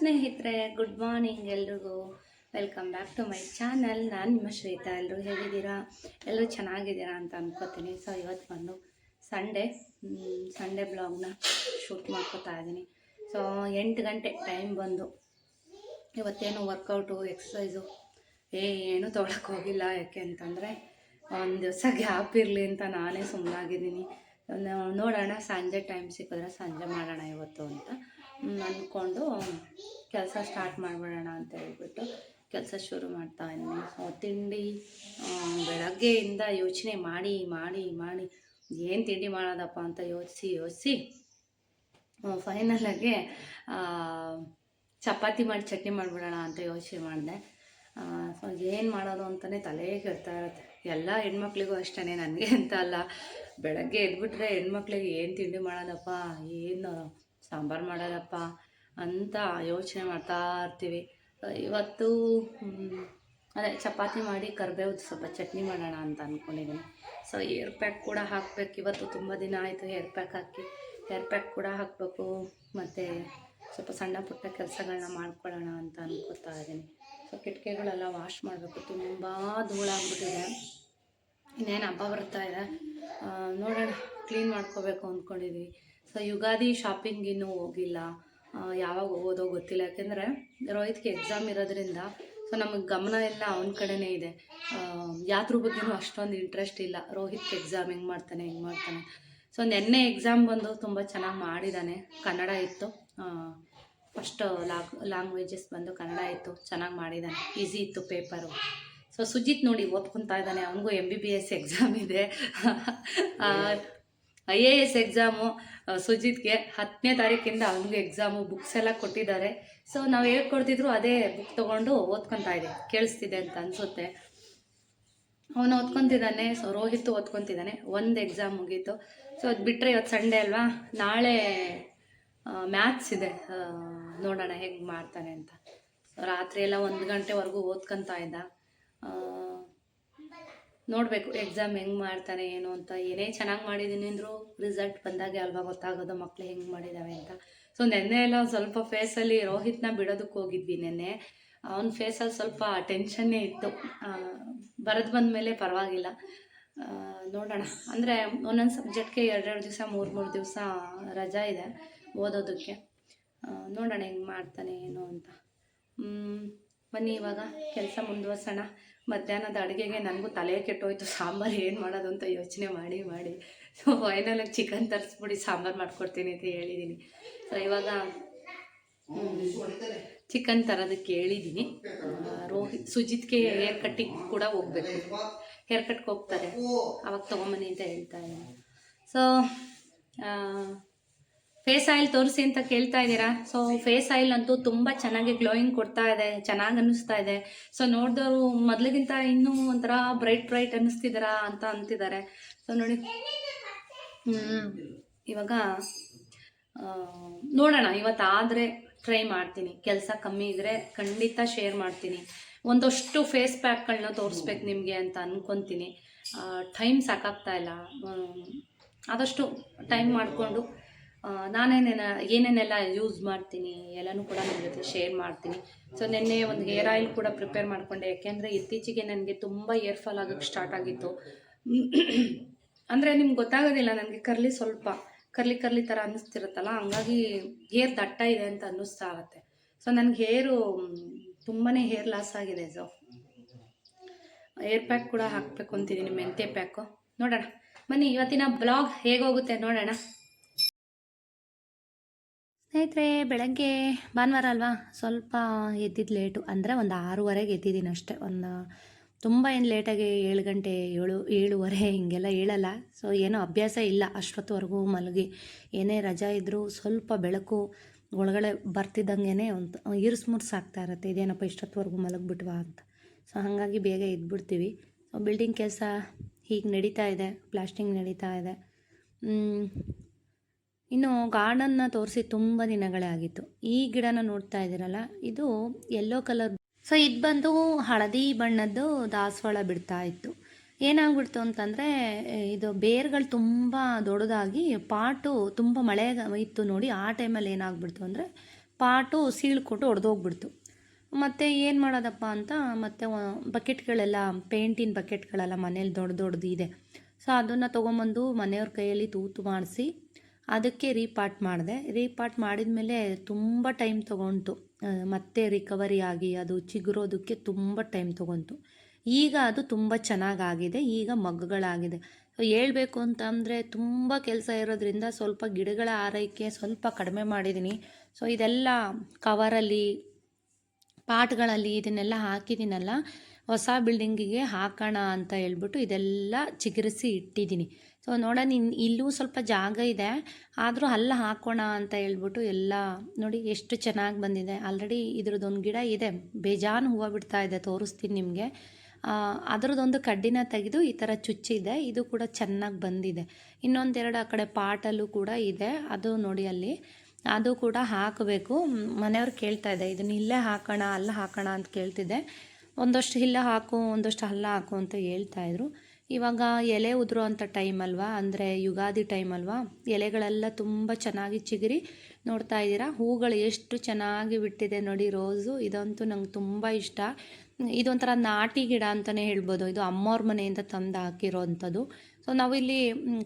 ಸ್ನೇಹಿತರೆ good morning ಎಲ್ರಿಗೂ. Welcome back to my channel ನಾನು ನಿಮ್ಮ ಶ್ವೇತಾ. ಎಲ್ಲರೂ ಹೇಗಿದ್ದೀರಾ? ಎಲ್ಲರೂ ಚೆನ್ನಾಗಿದ್ದೀರಾ ಅಂತ ಅಂದ್ಕೋತೀನಿ ಸೊ ಇವತ್ತು ಬಂದು ಸಂಡೇ ಸಂಡೇ ಬ್ಲಾಗ್ನ ಶೂಟ್ ಮಾಡ್ಕೋತಾ ಇದ್ದೀನಿ. ಸೊ ಎಂಟು ಗಂಟೆ ಟೈಮ್ ಬಂದು ಇವತ್ತೇನು ವರ್ಕೌಟು ಎಕ್ಸಸೈಸು ಏನು ತೊಗೊಳಕ್ಕೆ ಹೋಗಿಲ್ಲ. ಯಾಕೆ ಅಂತಂದರೆ ಒಂದು ದಿವಸ ಗ್ಯಾಪ್ ಇರಲಿ ಅಂತ ನಾನೇ ಸುಮ್ಮನಾಗಿದ್ದೀನಿ ನೋಡೋಣ, ಸಂಜೆ ಟೈಮ್ ಸಿಕ್ಕಿದ್ರೆ ಸಂಜೆ ಮಾಡೋಣ ಇವತ್ತು ಅಂತ. ಅಂದ್ಕೊಂಡು ಕೆಲಸ ಸ್ಟಾರ್ಟ್ ಮಾಡಿಬಿಡೋಣ ಅಂತ ಹೇಳ್ಬಿಟ್ಟು ಕೆಲಸ ಶುರು ಮಾಡ್ತಾ ಇದ್ದೀನಿ ಸೊ ತಿಂಡಿ ಬೆಳಗ್ಗೆಯಿಂದ ಯೋಚನೆ ಮಾಡಿ ಮಾಡಿ ಮಾಡಿ. ಏನು ತಿಂಡಿ ಮಾಡೋದಪ್ಪ ಅಂತ ಯೋಚಿಸಿ ಯೋಚಿಸಿ ಫೈನಲಾಗೆ ಚಪಾತಿ ಮಾಡಿ ಚಟ್ನಿ ಮಾಡಿಬಿಡೋಣ ಅಂತ ಯೋಚನೆ ಮಾಡಿದೆ. ಸೊ ಏನು ಮಾಡೋದು ಅಂತಲೇ ತಲೆ ಕೆಡ್ತಾ ಇರುತ್ತೆ. ಎಲ್ಲ ಹೆಣ್ಮಕ್ಳಿಗೂ ಅಷ್ಟೇ ನನಗೆ ಅಂತ ಅಲ್ಲ. ಬೆಳಗ್ಗೆ ಎದ್ಬಿಟ್ರೆ ಹೆಣ್ಮಕ್ಳಿಗೆ ಏನು ತಿಂಡಿ ಮಾಡೋದಪ್ಪ, ಏನು ಸಾಂಬಾರು ಮಾಡೋದಪ್ಪ ಅಂತ ಯೋಚನೆ ಮಾಡ್ತಾ ಇರ್ತೀವಿ. ಇವತ್ತು ಅದೇ ಚಪಾತಿ ಮಾಡಿ ಕರ್ಬೇವು ಸ್ವಲ್ಪ ಚಟ್ನಿ ಮಾಡೋಣ ಅಂತ ಅಂದ್ಕೊಂಡಿದ್ದೀನಿ ಸೊ ಏರ್ ಪ್ಯಾಕ್ ಕೂಡ ಹಾಕ್ಬೇಕು. ಇವತ್ತು ತುಂಬ ದಿನ ಆಯಿತು ಏರ್ ಪ್ಯಾಕ್ ಹಾಕಿ. ಏರ್ ಪ್ಯಾಕ್ ಕೂಡ ಹಾಕಬೇಕು. ಮತ್ತು ಸ್ವಲ್ಪ ಸಣ್ಣ ಪುಟ್ಟ ಕೆಲಸಗಳನ್ನ ಮಾಡ್ಕೊಳ್ಳೋಣ ಅಂತ ಅನ್ಕೋತಾ ಇದ್ದೀನಿ. ಸೊ ಕಿಟಕಿಗಳೆಲ್ಲ ವಾಶ್ ಮಾಡಬೇಕು. ತುಂಬ ಧೂಳಾಗ್ಬಿಟ್ಟಿದೆ. ಇನ್ನೇನು ಹಬ್ಬ ಬರ್ತಾ ಇದೆ. ನೋಡೋಣ. ಕ್ಲೀನ್ ಮಾಡ್ಕೋಬೇಕು ಅಂದ್ಕೊಂಡಿದ್ವಿ ಸೊ ಯುಗಾದಿ ಶಾಪಿಂಗ್ ಇನ್ನೂ ಹೋಗಿಲ್ಲ. ಯಾವಾಗ ಹೋಗೋದೋ ಗೊತ್ತಿಲ್ಲ. ಯಾಕೆಂದರೆ ರೋಹಿತ್ಗೆ ಎಕ್ಸಾಮ್ ಇರೋದ್ರಿಂದ ಸೊ ನಮಗೆ ಗಮನ ಎಲ್ಲ ಅವನ ಕಡೆನೇ ಇದೆ. ಯಾತ್ರ ಬಗ್ಗೆನೂ ಅಷ್ಟೊಂದು ಇಂಟ್ರೆಸ್ಟ್ ಇಲ್ಲ. ರೋಹಿತ್ಗೆ ಎಕ್ಸಾಮ್ ಹೆಂಗೆ ಮಾಡ್ತಾನೆ ಹೆಂಗೆ ಮಾಡ್ತಾನೆ. ಸೊ ನೆನ್ನೆ ಎಕ್ಸಾಮ್ ಬಂದು ತುಂಬ ಚೆನ್ನಾಗಿ ಮಾಡಿದ್ದಾನೆ ಕನ್ನಡ ಇತ್ತು. ಫಸ್ಟ್ ಲಾಗ್ ಲ್ಯಾಂಗ್ವೇಜಸ್ ಬಂದು ಕನ್ನಡ ಇತ್ತು. ಚೆನ್ನಾಗಿ ಮಾಡಿದ್ದಾನೆ ಈಸಿ ಇತ್ತು ಪೇಪರು ಸೊ ಸುಜಿತ್ ನೋಡಿ ಓದ್ಕೊತಾ ಇದ್ದಾನೆ. ಅವನಿಗೂ M B B S exam ಇದೆ. ಐ ಎ ಎಸ್ ಎಕ್ಸಾಮು ಸುಜಿತ್ಗೆ ಹತ್ತನೇ ತಾರೀಕಿಂದ ಅವನಿಗೆ ಎಕ್ಸಾಮು ಬುಕ್ಸ್ ಎಲ್ಲ ಕೊಟ್ಟಿದ್ದಾರೆ. ಸೊ ನಾವು ಹೇಳ್ಕೊಡ್ತಿದ್ರು ಅದೇ ಬುಕ್ ತೊಗೊಂಡು ಓದ್ಕೊತಾ ಇದೆ. ಕೇಳಿಸ್ತಿದೆ ಅಂತ ಅನಿಸುತ್ತೆ. ಅವನು ಓದ್ಕೊತಿದ್ದಾನೆ, ಸೊ ರೋಹಿತ್ ಓದ್ಕೊತಿದ್ದಾನೆ. ಒಂದು ಎಕ್ಸಾಮ್ ಮುಗೀತು. ಸೊ ಅದು ಬಿಟ್ಟರೆ ಇವತ್ತು ಸಂಡೇ ಅಲ್ವಾ? ನಾಳೆ ಮ್ಯಾಥ್ಸ್ ಇದೆ. ನೋಡೋಣ ಹೇಗೆ ಮಾಡ್ತಾನೆ ಅಂತ. ರಾತ್ರಿ ಎಲ್ಲ ಒಂದು ಗಂಟೆವರೆಗೂ ಓದ್ಕೊತಾ ಇದ್ದ. ನೋಡಬೇಕು ಎಕ್ಸಾಮ್ ಹೆಂಗೆ ಮಾಡ್ತಾನೆ ಏನು ಅಂತ. ಏನೇ ಚೆನ್ನಾಗಿ ಮಾಡಿದ್ದೀನಿ ಅಂದರೂ ರಿಸಲ್ಟ್ ಬಂದಾಗೆ ಅಲ್ವಾ ಗೊತ್ತಾಗೋದು ಮಕ್ಕಳು ಹೆಂಗೆ ಮಾಡಿದ್ದಾವೆ ಅಂತ. ಸೊ ನೆನ್ನೆ ಎಲ್ಲ ಸ್ವಲ್ಪ ಫೇಸಲ್ಲಿ ರೋಹಿತ್ನ ಬಿಡೋದಕ್ಕೆ ಹೋಗಿದ್ವಿ ನೆನ್ನೆ. ಅವನ ಫೇಸಲ್ಲಿ ಸ್ವಲ್ಪ ಟೆನ್ಷನ್ನೇ ಇತ್ತು. ಬರೆದು ಬಂದಮೇಲೆ ಪರವಾಗಿಲ್ಲ. ಆ, ನೋಡೋಣ. ಅಂದರೆ ಒಂದೊಂದು ಸಬ್ಜೆಕ್ಟ್ಗೆ ಎರಡೆರಡು ದಿವಸ ಮೂರು ಮೂರು ದಿವಸ ರಜಾ ಇದೆ ಓದೋದಕ್ಕೆ. ನೋಡೋಣ ಹೆಂಗೆ ಮಾಡ್ತಾನೆ ಏನು ಅಂತ. ಬನ್ನಿ ಇವಾಗ. ಕೆಲಸ ಮುಂದುವರ್ಸೋಣ. ಮಧ್ಯಾಹ್ನದ ಅಡುಗೆಗೆ ನನಗೂ ತಲೆ ಕೆಟ್ಟೋಯ್ತು. ಸಾಂಬಾರು ಏನು ಮಾಡೋದು ಅಂತ ಯೋಚನೆ ಮಾಡಿ ಮಾಡಿ. ಸೊ ಫೈನಲಾಗಿ ಚಿಕನ್ ತರಿಸ್ಬಿಡಿ, ಸಾಂಬಾರು ಮಾಡ್ಕೊಡ್ತೀನಿ ಅಂತ ಹೇಳಿದ್ದೀನಿ ಸೊ ಇವಾಗ ಚಿಕನ್ ತರೋದಕ್ಕೆ ಹೇಳಿದ್ದೀನಿ ರೋಹಿತ್, ಸುಜಿತ್ಗೆ ಹೇರ್ ಕಟ್ಟಿಂಗ್ ಕೂಡ ಹೋಗ್ಬೇಕು. ಹೇರ್ ಕಟ್ಗೆ ಹೋಗ್ತಾರೆ. ಅವಾಗ ತೊಗೊಂಬನ್ನಿ ಅಂತ ಹೇಳ್ತಾ ಇದ್ದೀನಿ. ಸೊ ಫೇಸ್ ಆಯಿಲ್ ತೋರಿಸಿ ಅಂತ ಕೇಳ್ತಾ ಇದ್ದೀರಾ? ಸೊ ಫೇಸ್ ಆಯಿಲ್ ಅಂತೂ ತುಂಬ ಚೆನ್ನಾಗಿ ಗ್ಲೋಯಿಂಗ್ ಕೊಡ್ತಾ ಇದೆ, ಚೆನ್ನಾಗಿ ಅನ್ನಿಸ್ತಾ ಇದೆ. ಸೊ ನೋಡಿದವರು ಮೊದಲಿಗಿಂತ ಇನ್ನೂ ಒಂಥರ ಬ್ರೈಟ್ ಬ್ರೈಟ್ ಅನ್ನಿಸ್ತಿದ್ದೀರಾ ಅಂತ ಅಂತಿದ್ದಾರೆ. ಸೊ ನೋಡಿ. ಇವಾಗ ನೋಡೋಣ. ಇವತ್ತಾದರೆ ಟ್ರೈ ಮಾಡ್ತೀನಿ. ಕೆಲಸ ಕಮ್ಮಿ ಇದ್ದರೆ ಖಂಡಿತ ಶೇರ್ ಮಾಡ್ತೀನಿ. ಒಂದಷ್ಟು ಫೇಸ್ ಪ್ಯಾಕ್ಗಳನ್ನ ತೋರಿಸ್ಬೇಕು ನಿಮಗೆ ಅಂತ ಅನ್ಕೊಂತೀನಿ. ಟೈಮ್ ಸಾಕಾಗ್ತಾ ಇಲ್ಲ. ಆದಷ್ಟು ಟೈಮ್ ಮಾಡಿಕೊಂಡು ನಾನೇನೇನ ಏನೇನೆಲ್ಲ ಯೂಸ್ ಮಾಡ್ತೀನಿ, ಎಲ್ಲನೂ ಕೂಡ ನಿಮ್ಮ ಜೊತೆ ಶೇರ್ ಮಾಡ್ತೀನಿ. ಸೊ ನಿನ್ನೆ ಒಂದು ಹೇರ್ ಆಯಿಲ್ ಕೂಡ ಪ್ರಿಪೇರ್ ಮಾಡಿಕೊಂಡೆ. ಯಾಕೆಂದರೆ ಇತ್ತೀಚೆಗೆ ನನಗೆ ತುಂಬ ಏರ್ ಫಾಲ್ ಆಗೋಕ್ಕೆ ಸ್ಟಾರ್ಟ್ ಆಗಿತ್ತು. ಅಂದರೆ ನಿಮ್ಗೆ ಗೊತ್ತಾಗೋದಿಲ್ಲ, ನನಗೆ ಕರ್ಲಿ ಸ್ವಲ್ಪ, ಕರ್ಲಿ ಕರ್ಲಿ ಥರ ಅನ್ನಿಸ್ತಿರುತ್ತಲ್ಲ, ಹಂಗಾಗಿ ಹೇರ್ ದಟ್ಟ ಇದೆ ಅಂತ ಅನ್ನಿಸ್ತಾ ಆಗುತ್ತೆ. ಸೊ ನನಗೆ ಹೇರು ತುಂಬಾ ಹೇರ್ ಲಾಸ್ ಆಗಿದೆ ಸೊ ಏರ್ ಪ್ಯಾಕ್ ಕೂಡ ಹಾಕಬೇಕು ಅಂತಿದ್ದೀನಿ ಮೆಂತೆ ಪ್ಯಾಕು ನೋಡೋಣ. ಬನ್ನಿ, ಇವತ್ತಿನ ಬ್ಲಾಗ್ ಹೇಗೋಗುತ್ತೆ ನೋಡೋಣ. ಸ್ನೇಹಿತರೆ, ಬೆಳಗ್ಗೆ ಭಾನುವಾರ ಅಲ್ವಾ? ಸ್ವಲ್ಪ ಎದ್ದಿದ್ದು ಲೇಟು. ಅಂದರೆ ಒಂದು ಆರೂವರೆಗೆ ಎದ್ದಿದ್ದೀನಿ ಅಷ್ಟೇ. ಒಂದು, ತುಂಬ ಏನು ಲೇಟಾಗಿ ಏಳು ಗಂಟೆ, ಏಳು, ಏಳುವರೆ ಹಿಂಗೆಲ್ಲ ಹೇಳಲ್ಲ ಸೊ ಏನೋ ಅಭ್ಯಾಸ ಇಲ್ಲ. ಅಷ್ಟೊತ್ತವರೆಗೂ ಮಲಗಿ. ಏನೇ ರಜಾ ಇದ್ದರೂ ಸ್ವಲ್ಪ ಬೆಳಕು ಒಳಗಡೆ ಬರ್ತಿದ್ದಂಗೆ ಒಂದು ಇರ್ಸ್ ಮುರ್ಸ್ ಆಗ್ತಾ ಇರುತ್ತೆ. ಇದೇನಪ್ಪ ಇಷ್ಟೊತ್ತವರೆಗೂ ಮಲಗಿಬಿಟ್ವಾ ಅಂತ. ಸೊ ಹಾಗಾಗಿ ಬೇಗ ಎದ್ಬಿಡ್ತೀವಿ. ಸೊ ಬಿಲ್ಡಿಂಗ್ ಕೆಲಸ ಹೀಗೆ ನಡೀತಾ ಇದೆ. ಪ್ಲಾಸ್ಟಿಂಗ್ ನಡೀತಾ ಇದೆ. ಇನ್ನು ಗಾರ್ಡನ್ನ ತೋರಿಸಿ ತುಂಬ ದಿನಗಳೇ ಆಗಿತ್ತು. ಈ ಗಿಡನ ನೋಡ್ತಾ ಇದ್ದೀರಲ್ಲ, ಇದು ಯೆಲ್ಲೋ ಕಲರ್ ಸೊ ಇದು ಬಂದು ಹಳದಿ ಬಣ್ಣದ್ದು ದಾಸವಾಳ ಬಿಡ್ತಾ ಇತ್ತು. ಏನಾಗ್ಬಿಡ್ತು ಅಂತಂದರೆ ಇದು ಬೇರ್ಗಳು ತುಂಬ ದೊಡ್ಡದಾಗಿ ಪಾಟು ತುಂಬ ಮಳೆ ಇತ್ತು ನೋಡಿ, ಆ ಟೈಮಲ್ಲಿ ಏನಾಗ್ಬಿಡ್ತು ಅಂದರೆ ಪಾಟು ಸೀಳ್ಕೊಟ್ಟು ಒಡೆದೋಗ್ಬಿಡ್ತು. ಮತ್ತು ಏನು ಮಾಡೋದಪ್ಪ ಅಂತ, ಮತ್ತು ಬಕೆಟ್ಗಳೆಲ್ಲ, ಪೇಂಟಿನ ಬಕೆಟ್ಗಳೆಲ್ಲ ಮನೇಲಿ ದೊಡ್ಡ ದೊಡ್ಡದು ಇದೆ ಸೊ ಅದನ್ನು ತೊಗೊಂಬಂದು ಮನೆಯವ್ರ ಕೈಯಲ್ಲಿ ತೂತು ಮಾಡಿಸಿ ಅದಕ್ಕೆ ರೀಪಾರ್ಟ್ ಮಾಡಿದೆ. ರೀಪಾರ್ಟ್ ಮಾಡಿದ ಮೇಲೆ ತುಂಬ ಟೈಮ್ ತೊಗೊಂತು ಮತ್ತೆ ರಿಕವರಿ ಆಗಿ ಅದು ಚಿಗುರೋದಕ್ಕೆ ತುಂಬ ಟೈಮ್ ತೊಗೊಂತು ಈಗ ಅದು ತುಂಬ ಚೆನ್ನಾಗಾಗಿದೆ. ಈಗ ಮಗ್ಗುಗಳಾಗಿದೆ ಸೊ, ಹೇಳ್ಬೇಕು ಅಂತಂದರೆ ತುಂಬ ಕೆಲಸ ಇರೋದ್ರಿಂದ ಸ್ವಲ್ಪ ಗಿಡಗಳ ಆರೈಕೆ ಸ್ವಲ್ಪ ಕಡಿಮೆ ಮಾಡಿದ್ದೀನಿ. ಸೊ, ಇದೆಲ್ಲ ಕವರಲ್ಲಿ ಪಾಟ್ಗಳಲ್ಲಿ ಇದನ್ನೆಲ್ಲ ಹಾಕಿದ್ದೀನಲ್ಲ ಹೊಸ ಬಿಲ್ಡಿಂಗಿಗೆ ಹಾಕೋಣ ಅಂತ ಹೇಳ್ಬಿಟ್ಟು ಇದೆಲ್ಲ ಚಿಗುರಿಸಿ ಇಟ್ಟಿದ್ದೀನಿ. ಸೊ ನೋಡೋಣ, ಇನ್ ಇಲ್ಲೂ ಸ್ವಲ್ಪ ಜಾಗ ಇದೆ. ಆದರೂ ಅಲ್ಲ ಹಾಕೋಣ ಅಂತ ಹೇಳ್ಬಿಟ್ಟು ಎಲ್ಲ ನೋಡಿ ಎಷ್ಟು ಚೆನ್ನಾಗಿ ಬಂದಿದೆ. ಆಲ್ರೆಡಿ ಇದ್ರದ್ದೊಂದು ಗಿಡ ಇದೆ. ಬೇಜಾನ್ ಹೂವು ಬಿಡ್ತಾ ಇದೆ, ತೋರಿಸ್ತೀನಿ ನಿಮಗೆ. ಅದರದ್ದೊಂದು ಕಡ್ಡಿನ ತೆಗೆದು ಈ ಥರ ಚುಚ್ಚಿದೆ. ಇದು ಕೂಡ ಚೆನ್ನಾಗಿ ಬಂದಿದೆ. ಇನ್ನೊಂದೆರಡು ಆ ಕಡೆ ಪಾಟಲ್ಲೂ ಕೂಡ ಇದೆ. ಅದು ನೋಡಿ ಅಲ್ಲಿ. ಅದು ಕೂಡ ಹಾಕಬೇಕು. ಮನೆಯವ್ರು ಕೇಳ್ತಾ ಇದೆ ಇದನ್ನ ಇಲ್ಲೇ ಹಾಕೋಣ, ಅಲ್ಲ ಹಾಕೋಣ ಅಂತ ಕೇಳ್ತಿದ್ದೆ. ಒಂದಷ್ಟು ಹಿಲ್ಲ ಹಾಕು, ಒಂದಷ್ಟು ಹಲ್ಲ ಹಾಕು ಅಂತ ಹೇಳ್ತಾ ಇದ್ರು. ಇವಾಗ ಎಲೆ ಉದುರೋ ಅಂಥ ಟೈಮ್ ಅಲ್ವಾ? ಅಂದರೆ ಯುಗಾದಿ ಟೈಮ್ ಅಲ್ವಾ? ಎಲೆಗಳೆಲ್ಲ ತುಂಬ ಚೆನ್ನಾಗಿ ಚಿಗುರಿ ನೋಡ್ತಾ ಇದ್ದೀರಾ? ಹೂಗಳು ಎಷ್ಟು ಚೆನ್ನಾಗಿ ಬಿಟ್ಟಿದೆ ನೋಡಿ ರೋಸು. ಇದಂತೂ ನಂಗೆ ತುಂಬ ಇಷ್ಟ. ಇದೊಂಥರ ನಾಟಿ ಗಿಡ ಅಂತಲೇ ಹೇಳ್ಬೋದು. ಇದು ಅಮ್ಮವ್ರ ಮನೆಯಿಂದ ತಂದು ಹಾಕಿರೋ ಅಂಥದ್ದು ಸೊ ನಾವಿಲ್ಲಿ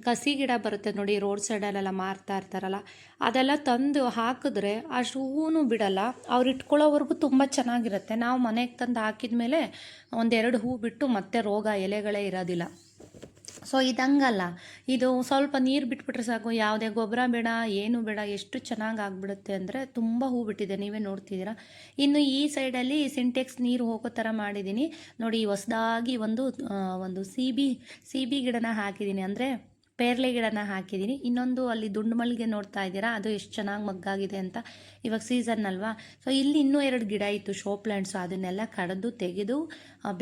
ಕಸಿ ಗಿಡ ಬರುತ್ತೆ ನೋಡಿ ರೋಡ್ ಸೈಡಲ್ಲೆಲ್ಲ ಮಾರ್ತಾ ಇರ್ತಾರಲ್ಲ, ಅದೆಲ್ಲ ತಂದು ಹಾಕಿದ್ರೆ ಅಷ್ಟು ಹೂವು ಬಿಡಲ್ಲ. ಅವ್ರು ಇಟ್ಕೊಳ್ಳೋವರೆಗೂ ತುಂಬ ಚೆನ್ನಾಗಿರುತ್ತೆ. ನಾವು ಮನೆಗೆ ತಂದು ಹಾಕಿದ ಮೇಲೆ ಒಂದೆರಡು ಹೂ ಬಿಟ್ಟು ಮತ್ತೆ ರೋಗ ಎಲೆಗಳೇ ಇರೋದಿಲ್ಲ. ಸೊ ಇದಂಗಲ್ಲ. ಇದು ಸ್ವಲ್ಪ ನೀರು ಬಿಟ್ಬಿಟ್ರೆ ಸಾಕು. ಯಾವುದೇ ಗೊಬ್ಬರ ಬೇಡ, ಏನು ಬೇಡ, ಎಷ್ಟು ಚೆನ್ನಾಗಿ ಆಗಿಬಿಡುತ್ತೆ ಅಂದರೆ ತುಂಬ ಹೂ ಬಿಟ್ಟಿದೆ. ನೀವೇ ನೋಡ್ತಿದ್ದೀರಾ? ಇನ್ನು ಈ ಸೈಡಲ್ಲಿ ಸಿಂಟೆಕ್ಸ್ ನೀರು ಹೋಗೋ ಥರ ಮಾಡಿದ್ದೀನಿ. ನೋಡಿ, ಹೊಸದಾಗಿ ಒಂದು ಒಂದು ಸಿ ಬಿ ಸಿ ಬಿ ಗಿಡನ ಹಾಕಿದ್ದೀನಿ. ಅಂದರೆ ಪೇರ್ಲೆ ಗಿಡನ ಹಾಕಿದ್ದೀನಿ ಇನ್ನೊಂದು ಅಲ್ಲಿ ದುಂಡು ಮಲ್ಲಿಗೆ ನೋಡ್ತಾ ಇದ್ದೀರಾ, ಅದು ಎಷ್ಟು ಚೆನ್ನಾಗಿ ಮಗ್ಗಾಗಿದೆ ಅಂತ ಇವಾಗ ಸೀಸನ್ ಅಲ್ವಾ? ಸೊ ಇಲ್ಲಿ ಇನ್ನೂ ಎರಡು ಗಿಡ ಇತ್ತು ಶೋ ಪ್ಲ್ಯಾಂಟ್ಸು ಅದನ್ನೆಲ್ಲ ಕಡಿದು ತೆಗೆದು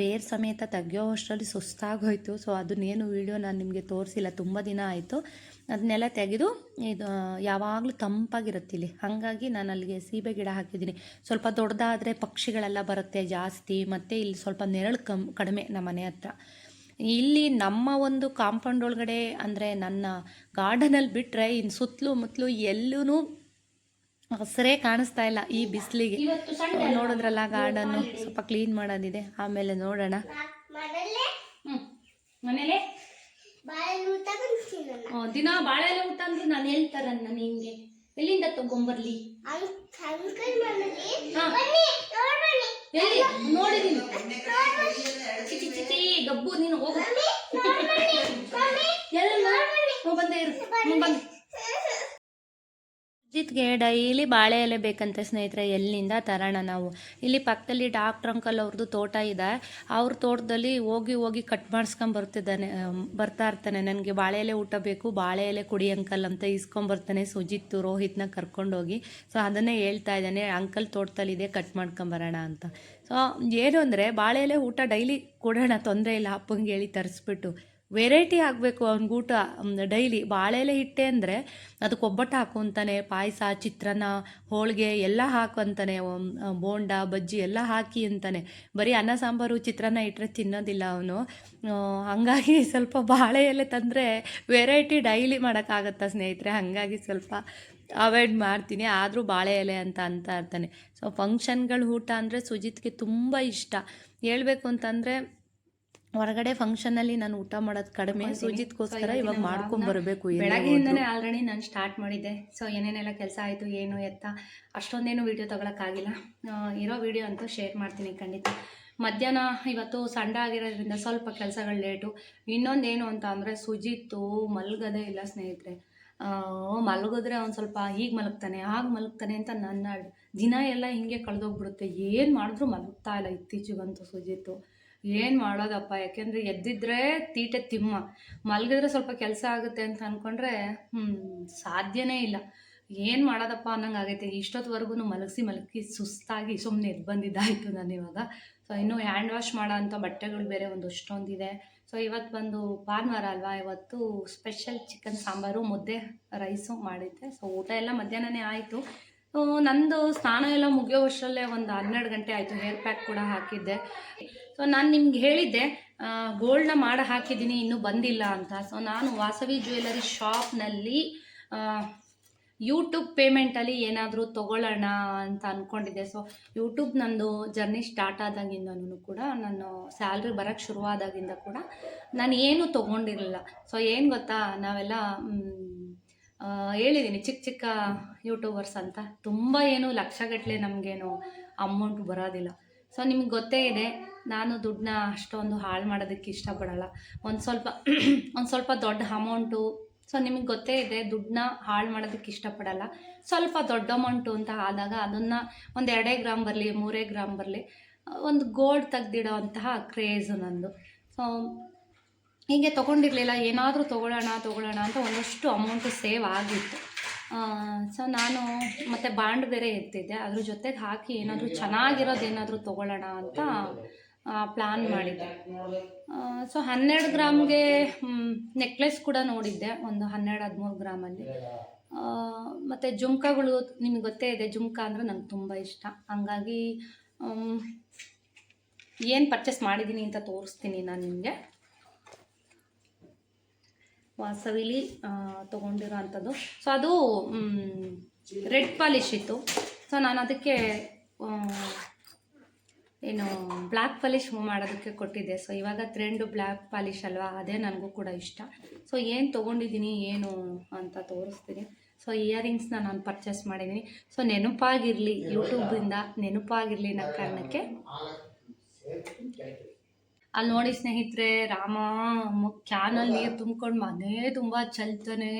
ಬೇರೆ ಸಮೇತ ತೆಗಿಯೋ ಅಷ್ಟರಲ್ಲಿ ಸುಸ್ತಾಗೋಯ್ತು. ಸೊ ಅದನ್ನೇನು ವೀಡಿಯೋ ನಾನು ನಿಮಗೆ ತೋರಿಸಿಲ್ಲ, ತುಂಬ ದಿನ ಆಯಿತು. ಅದನ್ನೆಲ್ಲ ತೆಗೆದು, ಇದು ಯಾವಾಗಲೂ ತಂಪಾಗಿರುತ್ತೆ ಇಲ್ಲಿ. ಹಾಗಾಗಿ ನಾನು ಅಲ್ಲಿಗೆ ಸೀಬೆ ಗಿಡ ಹಾಕಿದ್ದೀನಿ ಸ್ವಲ್ಪ ದೊಡ್ಡದಾದರೆ ಪಕ್ಷಿಗಳೆಲ್ಲ ಬರುತ್ತೆ ಜಾಸ್ತಿ, ಮತ್ತು ಇಲ್ಲಿ ಸ್ವಲ್ಪ ನೆರಳು ಕಮ್, ಕಡಿಮೆ ನಮ್ಮ ಮನೆ ಹತ್ರ. ಇಲ್ಲಿ ನಮ್ಮ ಒಂದು ಕಾಂಪೌಂಡ್ ಒಳಗಡೆ ಅಂದರೆ ನನ್ನ ಗಾರ್ಡನಲ್ಲಿ ಬಿಟ್ಟರೆ ಇನ್ನು ಸುತ್ತಲೂ ಮುತ್ತಲು ಎಲ್ಲೂ ಹಸಿರೇ ಕಾಣಿಸ್ತಾ ಇಲ್ಲ ಈ ಬಿಸಿಲಿಗೆ. ನೋಡಿದ್ರಲ್ಲ ಗಾರ್ಡನ್ನು ಸ್ವಲ್ಪ ಕ್ಲೀನ್ ಮಾಡೋದಿದೆ. ಆಮೇಲೆ ನೋಡೋಣ. ದಿನ ಬಾಳೆಲೆ ಊಟ ಅಂದ್ರೆ ನಾನು ಹೇಳ್ತಾರ ನಾನು ಹಿಂಗೆ ಎಲ್ಲಿಂದ ತಗೊಂಬರ್ಲಿ ಅಂಕಲ್ ಮನೇಲಿ ಹಾ. ಬನ್ನಿ ನೋಡ್ ಬನ್ನಿ ಎಲ್ಲಿ ನೋಡಿದೀನಿ ಚಿಚಿ ಚಿಚಿ ಗಬ್ಬು ನೀನು ಹೋಗು ನೋಡ್ ಬನ್ನಿ ಮಮ್ಮಿ ಎಲ್ಲ ಹ್ಞೂ ಬಂದೆ ಇರು ಹ್ಞೂ ಬಂದೆ ಅಜಿತ್ಗೆ ಡೈಲಿ ಬಾಳೆ ಎಲೆ ಬೇಕಂತೆ ಸ್ನೇಹಿತರೆ, ಎಲ್ಲಿಂದ ತರೋಣ ನಾವು? ಇಲ್ಲಿ ಪಕ್ಕದಲ್ಲಿ ಡಾಕ್ಟ್ರ್ ಅಂಕಲ್ ಅವ್ರದ್ದು ತೋಟ ಇದೆ. ಅವ್ರ ತೋಟದಲ್ಲಿ ಹೋಗಿ ಹೋಗಿ ಕಟ್ ಮಾಡಿಸ್ಕೊಂಡ್ ಬರ್ತಿದ್ದಾನೆ ಬರ್ತಾ ಇರ್ತಾನೆ. ನನಗೆ ಬಾಳೆ ಎಲೆ ಊಟ ಬೇಕು, ಬಾಳೆ ಎಲೆ ಕುಡಿ ಅಂಕಲ್ ಅಂತ ಇಸ್ಕೊಂಬರ್ತಾನೆ ಸುಜಿತ್, ರೋಹಿತ್ನ ಕರ್ಕೊಂಡೋಗಿ ಸೊ, ಅದನ್ನೇ ಹೇಳ್ತಾ ಇದ್ದಾನೆ, ಅಂಕಲ್ ತೋಟದಲ್ಲಿದೆ ಕಟ್ ಮಾಡ್ಕೊಂಬರೋಣ ಅಂತ. ಸೊ, ಏನು ಅಂದರೆ ಬಾಳೆ ಎಲೆ ಊಟ ಡೈಲಿ ಕೊಡೋಣ, ತೊಂದರೆ ಇಲ್ಲ, ಅಪ್ಪಂಗೆ ಹೇಳಿ ತರಿಸ್ಬಿಟ್ಟು. ವೆರೈಟಿ ಆಗಬೇಕು ಅವ್ನಿಗೆ ಊಟ ಡೈಲಿ. ಬಾಳೆಲೆ ಹಿಟ್ಟೆ ಅಂದರೆ ಅದಕ್ಕೆ ಒಬ್ಬಟ್ಟು ಹಾಕು ಅಂತಾನೆ, ಪಾಯಸ, ಚಿತ್ರಾನ್ನ, ಹೋಳಿಗೆ ಎಲ್ಲ ಹಾಕು ಅಂತಾನೆ ಬೋಂಡ, ಬಜ್ಜಿ ಎಲ್ಲ ಹಾಕಿ ಅಂತಾನೆ. ಬರೀ ಅನ್ನ, ಸಾಂಬಾರು, ಚಿತ್ರಾನ್ನ ಇಟ್ಟರೆ ತಿನ್ನೋದಿಲ್ಲ ಅವನು. ಹಾಗಾಗಿ ಸ್ವಲ್ಪ ಬಾಳೆ ಎಲೆ ತಂದರೆ ವೆರೈಟಿ ಡೈಲಿ ಮಾಡೋಕ್ಕಾಗತ್ತಾ ಸ್ನೇಹಿತರೆ? ಹಾಗಾಗಿ ಸ್ವಲ್ಪ ಅವಾಯ್ಡ್ ಮಾಡ್ತೀನಿ. ಆದರೂ ಬಾಳೆ ಎಲೆ ಅಂತ ಅಂತ ಇರ್ತಾನೆ ಸೊ ಫಂಕ್ಷನ್ಗಳು ಊಟ ಅಂದರೆ ಸುಜಿತ್ಗೆ ತುಂಬ ಇಷ್ಟ. ಹೇಳಬೇಕು ಅಂತಂದರೆ ಹೊರಗಡೆ ಫಂಕ್ಷನಲ್ಲಿ ನಾನು ಊಟ ಮಾಡೋದು ಕಡಿಮೆ. ಸುಜಿತ್ಗೋಸ್ಕರ ಇವಾಗ ಮಾಡ್ಕೊಂಡ್ ಬರಬೇಕು ಬೆಳಗ್ಗೆಯಿಂದನೇ ಆಲ್ರೆಡಿ ನಾನು ಸ್ಟಾರ್ಟ್ ಮಾಡಿದ್ದೆ. ಸೊ ಏನೇನೆಲ್ಲ ಕೆಲಸ ಆಯಿತು ಏನು ಎತ್ತ ಅಷ್ಟೊಂದೇನು ವೀಡಿಯೋ ತಗೊಳಕ್ಕಾಗಿಲ್ಲ. ಇರೋ ವಿಡಿಯೋ ಅಂತೂ ಶೇರ್ ಮಾಡ್ತೀನಿ ಖಂಡಿತ. ಮಧ್ಯಾಹ್ನ ಇವತ್ತು ಸಂಡ ಆಗಿರೋದ್ರಿಂದ ಸ್ವಲ್ಪ ಕೆಲಸಗಳು ಲೇಟು ಇನ್ನೊಂದೇನು ಅಂತ ಅಂದರೆ ಸುಜಿತ್ತು ಮಲ್ಗದೇ ಇಲ್ಲ ಸ್ನೇಹಿತರೆ. ಮಲಗಿದ್ರೆ ಅವ್ನು ಸ್ವಲ್ಪ ಹೀಗೆ ಮಲಗ್ತಾನೆ ಹಾಗೆ ಮಲಗ್ತಾನೆ ಅಂತ ನನ್ನ ದಿನ ಎಲ್ಲ ಹಿಂಗೆ ಕಳೆದೋಗ್ಬಿಡುತ್ತೆ. ಏನು ಮಾಡಿದ್ರು ಮಲಗ್ತಾ ಇಲ್ಲ ಇತ್ತೀಚೆಗಂತೂ ಸುಜಿತ್ತು. ಏನು ಮಾಡೋದಪ್ಪ? ಯಾಕೆಂದರೆ ಎದ್ದಿದ್ರೆ ತೀಟೆ ತಿಮ್ಮ. ಮಲಗಿದ್ರೆ ಸ್ವಲ್ಪ ಕೆಲಸ ಆಗುತ್ತೆ ಅಂತ ಅಂದ್ಕೊಂಡ್ರೆ ಸಾಧ್ಯನೇ ಇಲ್ಲ. ಏನು ಮಾಡೋದಪ್ಪ ಅನ್ನಂಗೆ ಆಗೈತೆ. ಇಷ್ಟೊತ್ತವರೆಗೂ ಮಲಗಿಸಿ ಮಲಗಿ ಸುಸ್ತಾಗಿ ಸುಮ್ಮನೆ ಎದ್ದು ಬಂದಿದ್ದಾಯಿತು ನಾನು ಇವಾಗ. ಸೊ ಇನ್ನೂ ಹ್ಯಾಂಡ್ ವಾಶ್ ಮಾಡೋ ಅಂಥ ಬಟ್ಟೆಗಳು ಬೇರೆ ಒಂದು ಅಷ್ಟೊಂದಿದೆ ಸೊ ಇವತ್ತು ಬಂದು ಭಾನುವಾರ ಅಲ್ವಾ? ಇವತ್ತು ಸ್ಪೆಷಲ್ ಚಿಕನ್ ಸಾಂಬಾರು, ಮುದ್ದೆ, ರೈಸು ಮಾಡಿದ್ದೆ. ಸೊ ಊಟ ಎಲ್ಲ ಮಧ್ಯಾಹ್ನನೇ ಆಯಿತು. ನಂದು ಸ್ನಾನ ಎಲ್ಲ ವರ್ಷಲ್ಲೇ ಒಂದು ಹನ್ನೆರಡು ಗಂಟೆ ಆಯಿತು. ಹೇರ್ ಪ್ಯಾಕ್ ಕೂಡ ಹಾಕಿದ್ದೆ. ಸೊ ನಾನು ನಿಮ್ಗೆ ಹೇಳಿದ್ದೆ ಗೋಲ್ಡ್ನ ಮಾಡಿ ಹಾಕಿದ್ದೀನಿ, ಇನ್ನೂ ಬಂದಿಲ್ಲ ಅಂತ. ಸೊ ನಾನು ವಾಸವಿ ಜ್ಯುವೆಲರಿ ಶಾಪ್ನಲ್ಲಿ ಯೂಟ್ಯೂಬ್ ಪೇಮೆಂಟಲ್ಲಿ ಏನಾದರೂ ತೊಗೊಳ್ಳೋಣ ಅಂತ ಅಂದ್ಕೊಂಡಿದ್ದೆ ಸೊ ಯೂಟ್ಯೂಬ್ ನಂದು ಜರ್ನಿ ಸ್ಟಾರ್ಟ್ ಆದಾಗಿಂದನೂ ಕೂಡ ನಾನು ಸ್ಯಾಲ್ರಿ ಬರೋಕ್ಕೆ ಶುರುವಾದಾಗಿಂದ ಕೂಡ ನಾನು ಏನೂ ತೊಗೊಂಡಿರಲಿಲ್ಲ. ಸೊ ಏನು ಗೊತ್ತಾ, ನಾವೆಲ್ಲ ಹೇಳಿದ್ದೀನಿ ಚಿಕ್ಕ ಚಿಕ್ಕ ಯೂಟ್ಯೂಬರ್ಸ್ ಅಂತ. ತುಂಬ ಏನು ಲಕ್ಷಗಟ್ಟಲೆ ನಮಗೇನು ಅಮೌಂಟ್ ಬರೋದಿಲ್ಲ. ಸೊ ನಿಮ್ಗೆ ಗೊತ್ತೇ ಇದೆ, ನಾನು ದುಡ್ಡನ್ನ ಅಷ್ಟೊಂದು ಹಾಳು ಮಾಡೋದಕ್ಕೆ ಇಷ್ಟಪಡಲ್ಲ. ಒಂದು ಸ್ವಲ್ಪ ಒಂದು ಸ್ವಲ್ಪ ದೊಡ್ಡ ಅಮೌಂಟು. ಸೊ ನಿಮಗೆ ಗೊತ್ತೇ ಇದೆ, ದುಡ್ಡನ್ನ ಹಾಳು ಮಾಡೋದಕ್ಕೆ ಇಷ್ಟಪಡಲ್ಲ. ಸ್ವಲ್ಪ ದೊಡ್ಡ ಅಮೌಂಟು ಅಂತ ಆದಾಗ ಅದನ್ನು ಒಂದು ಎರಡೇ ಗ್ರಾಮ್ ಬರಲಿ, ಮೂರೇ ಗ್ರಾಮ್ ಬರಲಿ, ಒಂದು ಗೋಲ್ಡ್ ತೆಗ್ದಿಡೋ ಅಂತಹ ಕ್ರೇಜು ನಂದು. ಸೊ ಹೀಗೆ ತೊಗೊಂಡಿರಲಿಲ್ಲ, ಏನಾದರೂ ತೊಗೊಳ್ಳೋಣ ತೊಗೊಳ್ಳೋಣ ಅಂತ ಒಂದಷ್ಟು ಅಮೌಂಟು ಸೇವ್ ಆಗಿತ್ತು. ಸೊ ನಾನು ಮತ್ತು ಬಾಂಡ್ ಬೇರೆ ಎತ್ತಿದ್ದೆ. ಅದ್ರ ಜೊತೆಗೆ ಹಾಕಿ ಏನಾದರೂ ಚೆನ್ನಾಗಿರೋದು ಏನಾದರೂ ತೊಗೊಳ್ಳೋಣ ಅಂತ ಪ್ಲ್ಯಾನ್ ಮಾಡಿದ್ದೆ. ಸೊ ಹನ್ನೆರಡು ಗ್ರಾಮ್ಗೆ ನೆಕ್ಲೆಸ್ ಕೂಡ ನೋಡಿದ್ದೆ, ಒಂದು ಹನ್ನೆರಡು ಹದಿಮೂರು ಗ್ರಾಮಲ್ಲಿ. ಮತ್ತು ಜುಮ್ಕಗಳು ನಿಮಗೆ ಗೊತ್ತೇ ಇದೆ, ಜುಮ್ಕ ಅಂದರೆ ನಂಗೆ ತುಂಬ ಇಷ್ಟ. ಹಂಗಾಗಿ ಏನು ಪರ್ಚೇಸ್ ಮಾಡಿದ್ದೀನಿ ಅಂತ ತೋರಿಸ್ತೀನಿ ನಾನು ನಿಮಗೆ. ವಾಸವಿಲಿ ತೊಗೊಂಡಿರೋ ಅಂಥದ್ದು ಸೊ ಅದು ರೆಡ್ ಪಾಲಿಶ್ ಇತ್ತು. ಸೊ ನಾನು ಅದಕ್ಕೆ ಏನು ಬ್ಲ್ಯಾಕ್ ಪಾಲಿಶ್ ಮಾಡೋದಕ್ಕೆ ಕೊಟ್ಟಿದ್ದೆ. ಸೊ ಇವಾಗ ಟ್ರೆಂಡು ಬ್ಲ್ಯಾಕ್ ಪಾಲಿಶ್ ಅಲ್ವಾ? ಅದೇ ನನಗೂ ಕೂಡ ಇಷ್ಟ. ಸೊ ಏನು ತೊಗೊಂಡಿದ್ದೀನಿ, ಏನು ಅಂತ ತೋರಿಸ್ತೀನಿ. ಸೊ ಇಯರಿಂಗ್ಸ್ನ ನಾನು ಪರ್ಚೇಸ್ ಮಾಡಿದ್ದೀನಿ. ಸೊ ನೆನಪಾಗಿರಲಿ ಯೂಟ್ಯೂಬಿಂದ ನೆನಪಾಗಿರಲಿ ಅನ್ನೋ ಕಾರಣಕ್ಕೆ. ಅಲ್ಲಿ ನೋಡಿ ಸ್ನೇಹಿತರೆ, ರಾಮ ಕ್ಯಾನಲ್ಲಿ ನೀರು ತುಂಬ್ಕೊಂಡು ಮನೆ ತುಂಬ ಚಲ್ತಾನೆ.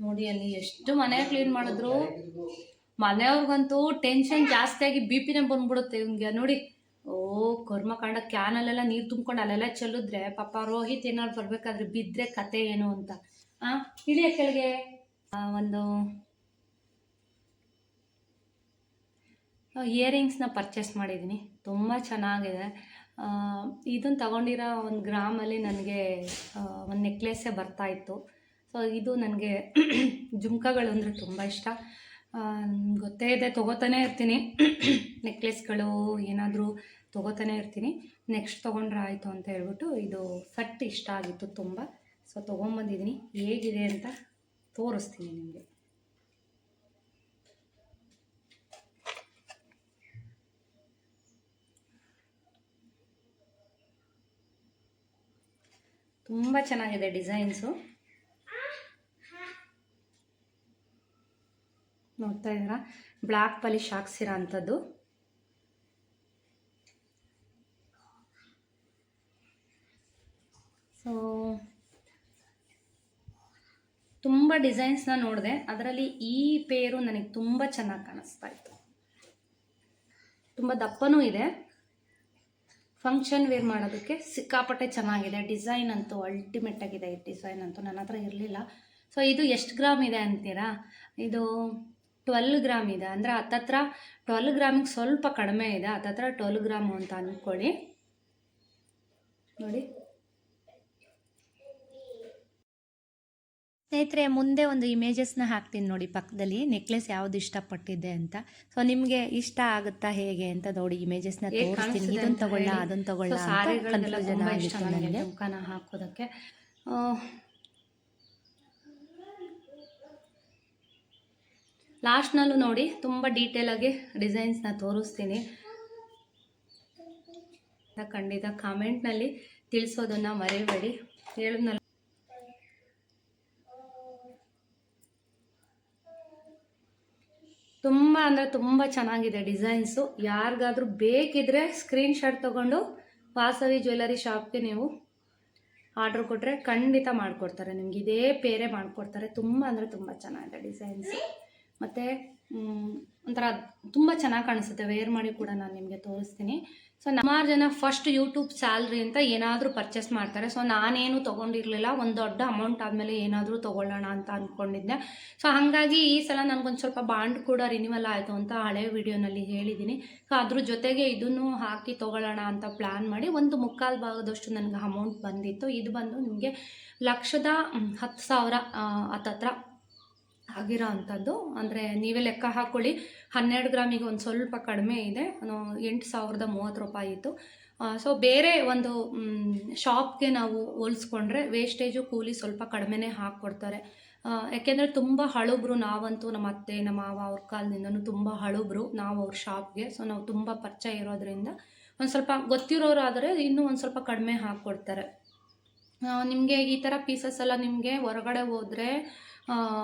ನೋಡಿ ಅಲ್ಲಿ ಎಷ್ಟು ಮನೆ ಕ್ಲೀನ್ ಮಾಡಿದ್ರು. ಮನೆಯವ್ರಿಗಂತೂ ಟೆನ್ಷನ್ ಜಾಸ್ತಿಯಾಗಿ ಬಿ ಪಿನೇ ಬಂದ್ಬಿಡುತ್ತೆ ಇವ್ನಿಗೆ. ನೋಡಿ, ಓ ಕರ್ಮಕಾಂಡ ಕ್ಯಾನಲ್ಲೆಲ್ಲ ನೀರು ತುಂಬ್ಕೊಂಡು ಅಲ್ಲೆಲ್ಲ ಚೆಲ್ಲಿದ್ರೆ ಪಾಪ ರೋಹಿತ್ ಏನಾದ್ರು ಬರ್ಬೇಕಾದ್ರೆ ಬಿದ್ದರೆ ಕತೆ ಏನು ಅಂತ. ಆ, ಇಳಿಯ ಕೆಳಗೆ. ಒಂದು ಇಯರಿಂಗ್ಸ್ನ ಪರ್ಚೇಸ್ ಮಾಡಿದ್ದೀನಿ ತುಂಬ ಚೆನ್ನಾಗಿದೆ. ಇದನ್ನು ತಗೊಂಡಿರೋ ಒಂದು ಗ್ರಾಮಲ್ಲಿ ನನಗೆ ಒಂದು ನೆಕ್ಲೆಸ್ಸೇ ಬರ್ತಾ ಇತ್ತು. ಸೊ ಇದು ನನಗೆ ಜುಮ್ಕಗಳು ಅಂದರೆ ತುಂಬ ಇಷ್ಟ. ಗೊತ್ತೇ ಇದೆ, ತೊಗೋತಾನೆ ಇರ್ತೀನಿ. ನೆಕ್ಲೆಸ್ಗಳು ಏನಾದರೂ ತೊಗೋತಾನೆ ಇರ್ತೀನಿ. ನೆಕ್ಸ್ಟ್ ತೊಗೊಂಡ್ರೆ ಆಯಿತು ಅಂತ ಹೇಳ್ಬಿಟ್ಟು ಇದು ಸಟ್ ಇಷ್ಟ ಆಗಿತ್ತು ತುಂಬ. ಸೊ ತೊಗೊಂಬಂದಿದ್ದೀನಿ. ಹೇಗಿದೆ ಅಂತ ತೋರಿಸ್ತೀನಿ ನಿಮಗೆ. ತುಂಬ ಚೆನ್ನಾಗಿದೆ ಡಿಸೈನ್ಸು. ನೋಡ್ತಾ ಇದ್ದೀರಾ? ಬ್ಲ್ಯಾಕ್ ಪಾಲಿಶ್ ಹಾಕ್ಸಿರೋ ಅಂಥದ್ದು. ಸೊ ತುಂಬ ಡಿಸೈನ್ಸ್ನ ನೋಡಿದೆ. ಅದರಲ್ಲಿ ಈ ಪೇರು ನನಗೆ ತುಂಬ ಚೆನ್ನಾಗಿ ಕಾಣಿಸ್ತಾ ಇತ್ತು. ತುಂಬ ದಪ್ಪನೂ ಇದೆ. ಫಂಕ್ಷನ್ ವೇರ್ ಮಾಡೋದಕ್ಕೆ ಸಿಕ್ಕಾಪಟ್ಟೆ ಚೆನ್ನಾಗಿದೆ. ಡಿಸೈನ್ ಅಂತೂ ಅಲ್ಟಿಮೇಟ್ ಆಗಿದೆ ಈ ಡಿಸೈನ್ ಅಂತೂ. ನನ್ನ ಹತ್ರ ಇರಲಿಲ್ಲ. ಸೊ ಇದು ಎಷ್ಟು ಗ್ರಾಮ್ ಇದೆ ಅಂತೀರಾ? ಇದು ಟ್ವೆಲ್ ಗ್ರಾಮ್ ಇದೆ. ಅಂದರೆ ಹತ್ತತ್ರ ಟ್ವೆಲ್ ಗ್ರಾಮಿಗೆ ಸ್ವಲ್ಪ ಕಡಿಮೆ ಇದೆ. ಹತ್ತತ್ರ ಟ್ವೆಲ್ ಗ್ರಾಮು ಅಂತ ಅಂದ್ಕೊಳ್ಳಿ ನೋಡಿ. ಸ್ನೇಹಿತರೆ ಮುಂದೆ ಒಂದು ಇಮೇಜಸ್ನ ಹಾಕ್ತೀನಿ ನೋಡಿ ಪಕ್ಕದಲ್ಲಿ. ನೆಕ್ಲೆಸ್ ಯಾವ್ದು ಇಷ್ಟಪಟ್ಟಿದ್ದೆ ಅಂತ. ಸೊ ನಿಮಗೆ ಇಷ್ಟ ಆಗುತ್ತಾ ಹೇಗೆ ಅಂತ ನೋಡಿ ಇಮೇಜಸ್ನ ತೋರಿಸ್ತೀನಿ. ಇದನ್ನ ತಗೊಳ್ಳ ಅದನ್ನ ತಗೊಳ್ಳ ಕನ್ಫ್ಯೂಷನ್ ಆಗಿತ್ತು ನನಗೆ ಹಾಕೋದಕ್ಕೆ. ಲಾಸ್ಟ್ನಲ್ಲೂ ನೋಡಿ ತುಂಬ ಡೀಟೇಲಾಗಿ ಡಿಸೈನ್ಸ್ನ ತೋರಿಸ್ತೀನಿ. ಖಂಡಿತ ಕಾಮೆಂಟ್ನಲ್ಲಿ ತಿಳಿಸೋದನ್ನ ಮರೆಯಬೇಡಿ. ಹೇಳಿದ್ನಲ್ಲ ತುಂಬ ಅಂದರೆ ತುಂಬ ಚೆನ್ನಾಗಿದೆ ಡಿಸೈನ್ಸು. ಯಾರಿಗಾದ್ರೂ ಬೇಕಿದ್ರೆ ಸ್ಕ್ರೀನ್ಶಾಟ್ ತೊಗೊಂಡು ವಾಸವಿ ಜ್ಯುವೆಲರಿ ಶಾಪ್ಗೆ ನೀವು ಆರ್ಡ್ರ್ ಕೊಟ್ಟರೆ ಖಂಡಿತ ಮಾಡಿಕೊಡ್ತಾರೆ. ನಿಮ್ಗೆ ಇದೇ ಪೇರೆ ಮಾಡಿಕೊಡ್ತಾರೆ. ತುಂಬ ಅಂದರೆ ತುಂಬ ಚೆನ್ನಾಗಿದೆ ಡಿಸೈನ್ಸು. ಮತ್ತು ಒಂಥರ ತುಂಬ ಚೆನ್ನಾಗಿ ಕಾಣಿಸುತ್ತೆ. ವೇರ್ ಮಾಡಿ ಕೂಡ ನಾನು ನಿಮಗೆ ತೋರಿಸ್ತೀನಿ. ಸೊ ನಮ್ಮಾರು ಜನ ಫಸ್ಟ್ ಯೂಟ್ಯೂಬ್ ಸ್ಯಾಲ್ರಿ ಅಂತ ಏನಾದರೂ ಪರ್ಚೇಸ್ ಮಾಡ್ತಾರೆ. ಸೊ ನಾನೇನು ತೊಗೊಂಡಿರಲಿಲ್ಲ. ಒಂದು ದೊಡ್ಡ ಅಮೌಂಟ್ ಆದಮೇಲೆ ಏನಾದರೂ ತೊಗೊಳ್ಳೋಣ ಅಂತ ಅಂದ್ಕೊಂಡಿದ್ದೆ ಸೊ ಹಾಗಾಗಿ ಈ ಸಲ ನನಗೊಂದು ಸ್ವಲ್ಪ ಬಾಂಡ್ ಕೂಡ ರಿನಿವಲ್ ಆಯಿತು ಅಂತ ಹಳೆ ವಿಡಿಯೋನಲ್ಲಿ ಹೇಳಿದ್ದೀನಿ ಸೊ ಅದ್ರ ಜೊತೆಗೆ ಇದನ್ನು ಹಾಕಿ ತೊಗೊಳ್ಳೋಣ ಅಂತ ಪ್ಲ್ಯಾನ್ ಮಾಡಿ ಒಂದು ಮುಕ್ಕಾಲು ಭಾಗದಷ್ಟು ನನಗೆ ಅಮೌಂಟ್ ಬಂದಿತ್ತು. ಇದು ಬಂದು ನಿಮಗೆ ಲಕ್ಷದ ಹತ್ತು ಸಾವಿರ ಹತ್ತತ್ರ ಆಗಿರೋ ಅಂಥದ್ದು. ಅಂದರೆ ನೀವೇ ಲೆಕ್ಕ ಹಾಕ್ಕೊಳ್ಳಿ ಹನ್ನೆರಡು ಗ್ರಾಮಿಗೆ ಒಂದು ಸ್ವಲ್ಪ ಕಡಿಮೆ ಇದೆ. ಎಂಟು ಸಾವಿರದ ಮೂವತ್ತು ರೂಪಾಯಿ ಇತ್ತು. ಸೊ ಬೇರೆ ಒಂದು ಶಾಪ್ಗೆ ನಾವು ಹೋಲಿಸ್ಕೊಂಡ್ರೆ ವೇಸ್ಟೇಜು ಕೂಲಿ ಸ್ವಲ್ಪ ಕಡಿಮೆನೇ ಹಾಕ್ಕೊಡ್ತಾರೆ. ಯಾಕೆಂದರೆ ತುಂಬ ಹಳುಬ್ರು ನಾವಂತೂ ನಮ್ಮ ಅತ್ತೆ, ನಮ್ಮ ಮಾವ ಅವ್ರ ಕಾಲದಿಂದನೂ ತುಂಬ ಹಳುಬ್ರು ನಾವು ಅವ್ರ ಶಾಪ್ಗೆ ಸೊ ನಾವು ತುಂಬ ಪರಿಚಯ ಇರೋದ್ರಿಂದ ಒಂದು ಸ್ವಲ್ಪ ಗೊತ್ತಿರೋರಾದರೆ ಇನ್ನೂ ಒಂದು ಸ್ವಲ್ಪ ಕಡಿಮೆ ಹಾಕ್ಕೊಡ್ತಾರೆ. ನಿಮಗೆ ಈ ಥರ ಪೀಸಸ್ ಎಲ್ಲ ನಿಮಗೆ ಹೊರಗಡೆ ಹೋದರೆ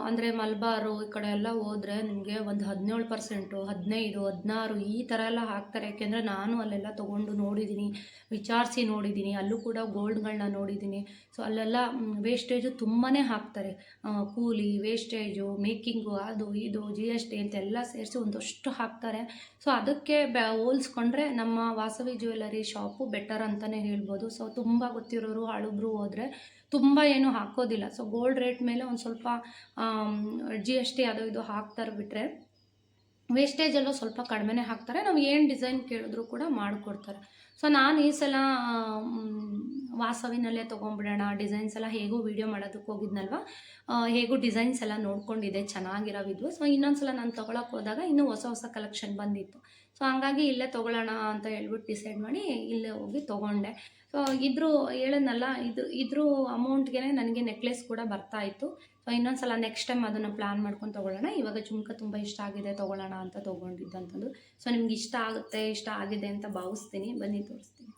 ಅಂದರೆ ಮಲ್ಬಾರು ಈ ಕಡೆ ಎಲ್ಲ ಹೋದರೆ ನಿಮಗೆ ಒಂದು ಹದಿನೇಳು ಪರ್ಸೆಂಟು ಹದಿನೈದು, ಹದಿನಾರು ಈ ಥರ ಎಲ್ಲ ಹಾಕ್ತಾರೆ. ಯಾಕೆಂದರೆ ನಾನು ಅಲ್ಲೆಲ್ಲ ತೊಗೊಂಡು ನೋಡಿದ್ದೀನಿ ವಿಚಾರಿಸಿ ನೋಡಿದ್ದೀನಿ ಅಲ್ಲೂ ಕೂಡ ಗೋಲ್ಡ್ಗಳನ್ನ ನೋಡಿದ್ದೀನಿ ಸೊ ಅಲ್ಲೆಲ್ಲ ವೇಸ್ಟೇಜು ತುಂಬಾ ಹಾಕ್ತಾರೆ. ಕೂಲಿ ವೇಸ್ಟೇಜು ಮೇಕಿಂಗು ಅದು ಇದು ಜಿ ಎಸ್ ಟಿ ಅಂತೆಲ್ಲ ಸೇರಿಸಿ ಒಂದಷ್ಟು ಹಾಕ್ತಾರೆ. ಸೊ ಅದಕ್ಕೆ ಹೋಲಿಸ್ಕೊಂಡ್ರೆ ನಮ್ಮ ವಾಸವಿ ಜ್ಯುವೆಲ್ಲರಿ ಶಾಪು ಬೆಟರ್ ಅಂತಲೇ ಹೇಳ್ಬೋದು. ಸೊ ತುಂಬ ಗೊತ್ತಿರೋರು ಹಳುಬ್ರು ಹೋದರೆ ತುಂಬ ಏನು ಹಾಕೋದಿಲ್ಲ. ಸೊ ಗೋಲ್ಡ್ ರೇಟ್ ಮೇಲೆ ಒಂದು ಸ್ವಲ್ಪ ಜಿ ಎಸ್ ಟಿ ಅದು ಇದು ಹಾಕ್ತಾರೆ ಬಿಟ್ಟರೆ ವೇಸ್ಟೇಜಲ್ಲೂ ಸ್ವಲ್ಪ ಕಡಿಮೆನೇ ಹಾಕ್ತಾರೆ. ನಾವು ಏನು ಡಿಸೈನ್ ಕೇಳಿದ್ರು ಕೂಡ ಮಾಡಿಕೊಡ್ತಾರೆ. ಸೊ ನಾನು ಈ ಸಲ ವಾಸವಿನಲ್ಲೇ ತೊಗೊಂಬಿಡೋಣ ಡಿಸೈನ್ಸ್ ಎಲ್ಲ ಹೇಗೂ ವೀಡಿಯೋ ಮಾಡೋದಕ್ಕೆ ಹೋಗಿದ್ನಲ್ವ? ಹೇಗೂ ಡಿಸೈನ್ಸ್ ಎಲ್ಲ ನೋಡ್ಕೊಂಡಿದೆ ಚೆನ್ನಾಗಿರೋವಿದ್ವು ಸೊ ಇನ್ನೊಂದು ಸಲ ನಾನು ತೊಗೊಳಕ್ಕೆ ಹೋದಾಗ ಇನ್ನೂ ಹೊಸ ಹೊಸ ಕಲೆಕ್ಷನ್ ಬಂದಿತ್ತು. ಸೊ ಹಂಗಾಗಿ ಇಲ್ಲೇ ತೊಗೊಳ್ಳೋಣ ಅಂತ ಹೇಳ್ಬಿಟ್ಟು ಡಿಸೈಡ್ ಮಾಡಿ ಇಲ್ಲೇ ಹೋಗಿ ತೊಗೊಂಡೆ. ಸೊ ಇದ್ರೂ ಹೇಳದ್ನಲ್ಲ, ಇದು, ಇದ್ರ ಅಮೌಂಟ್ಗೆ ನನಗೆ ನೆಕ್ಲೆಸ್ ಕೂಡ ಬರ್ತಾ ಇತ್ತು. ಸೊ ಇನ್ನೊಂದು ಸಲ ನೆಕ್ಸ್ಟ್ ಟೈಮ್ ಅದನ್ನು ಪ್ಲ್ಯಾನ್ ಮಾಡ್ಕೊಂಡು ತೊಗೊಳ್ಳೋಣ. ಇವಾಗ ಜುಮ್ಕ ತುಂಬ ಇಷ್ಟ ಆಗಿದೆ, ತೊಗೊಳ್ಳೋಣ ಅಂತ ತೊಗೊಂಡಿದ್ದಂಥದ್ದು ಸೊ ನಿಮ್ಗೆ ಇಷ್ಟ ಆಗುತ್ತೆ, ಇಷ್ಟ ಆಗಿದೆ ಅಂತ ಭಾವಿಸ್ತೀನಿ. ಬನ್ನಿ, ತೋರಿಸ್ತೀನಿ.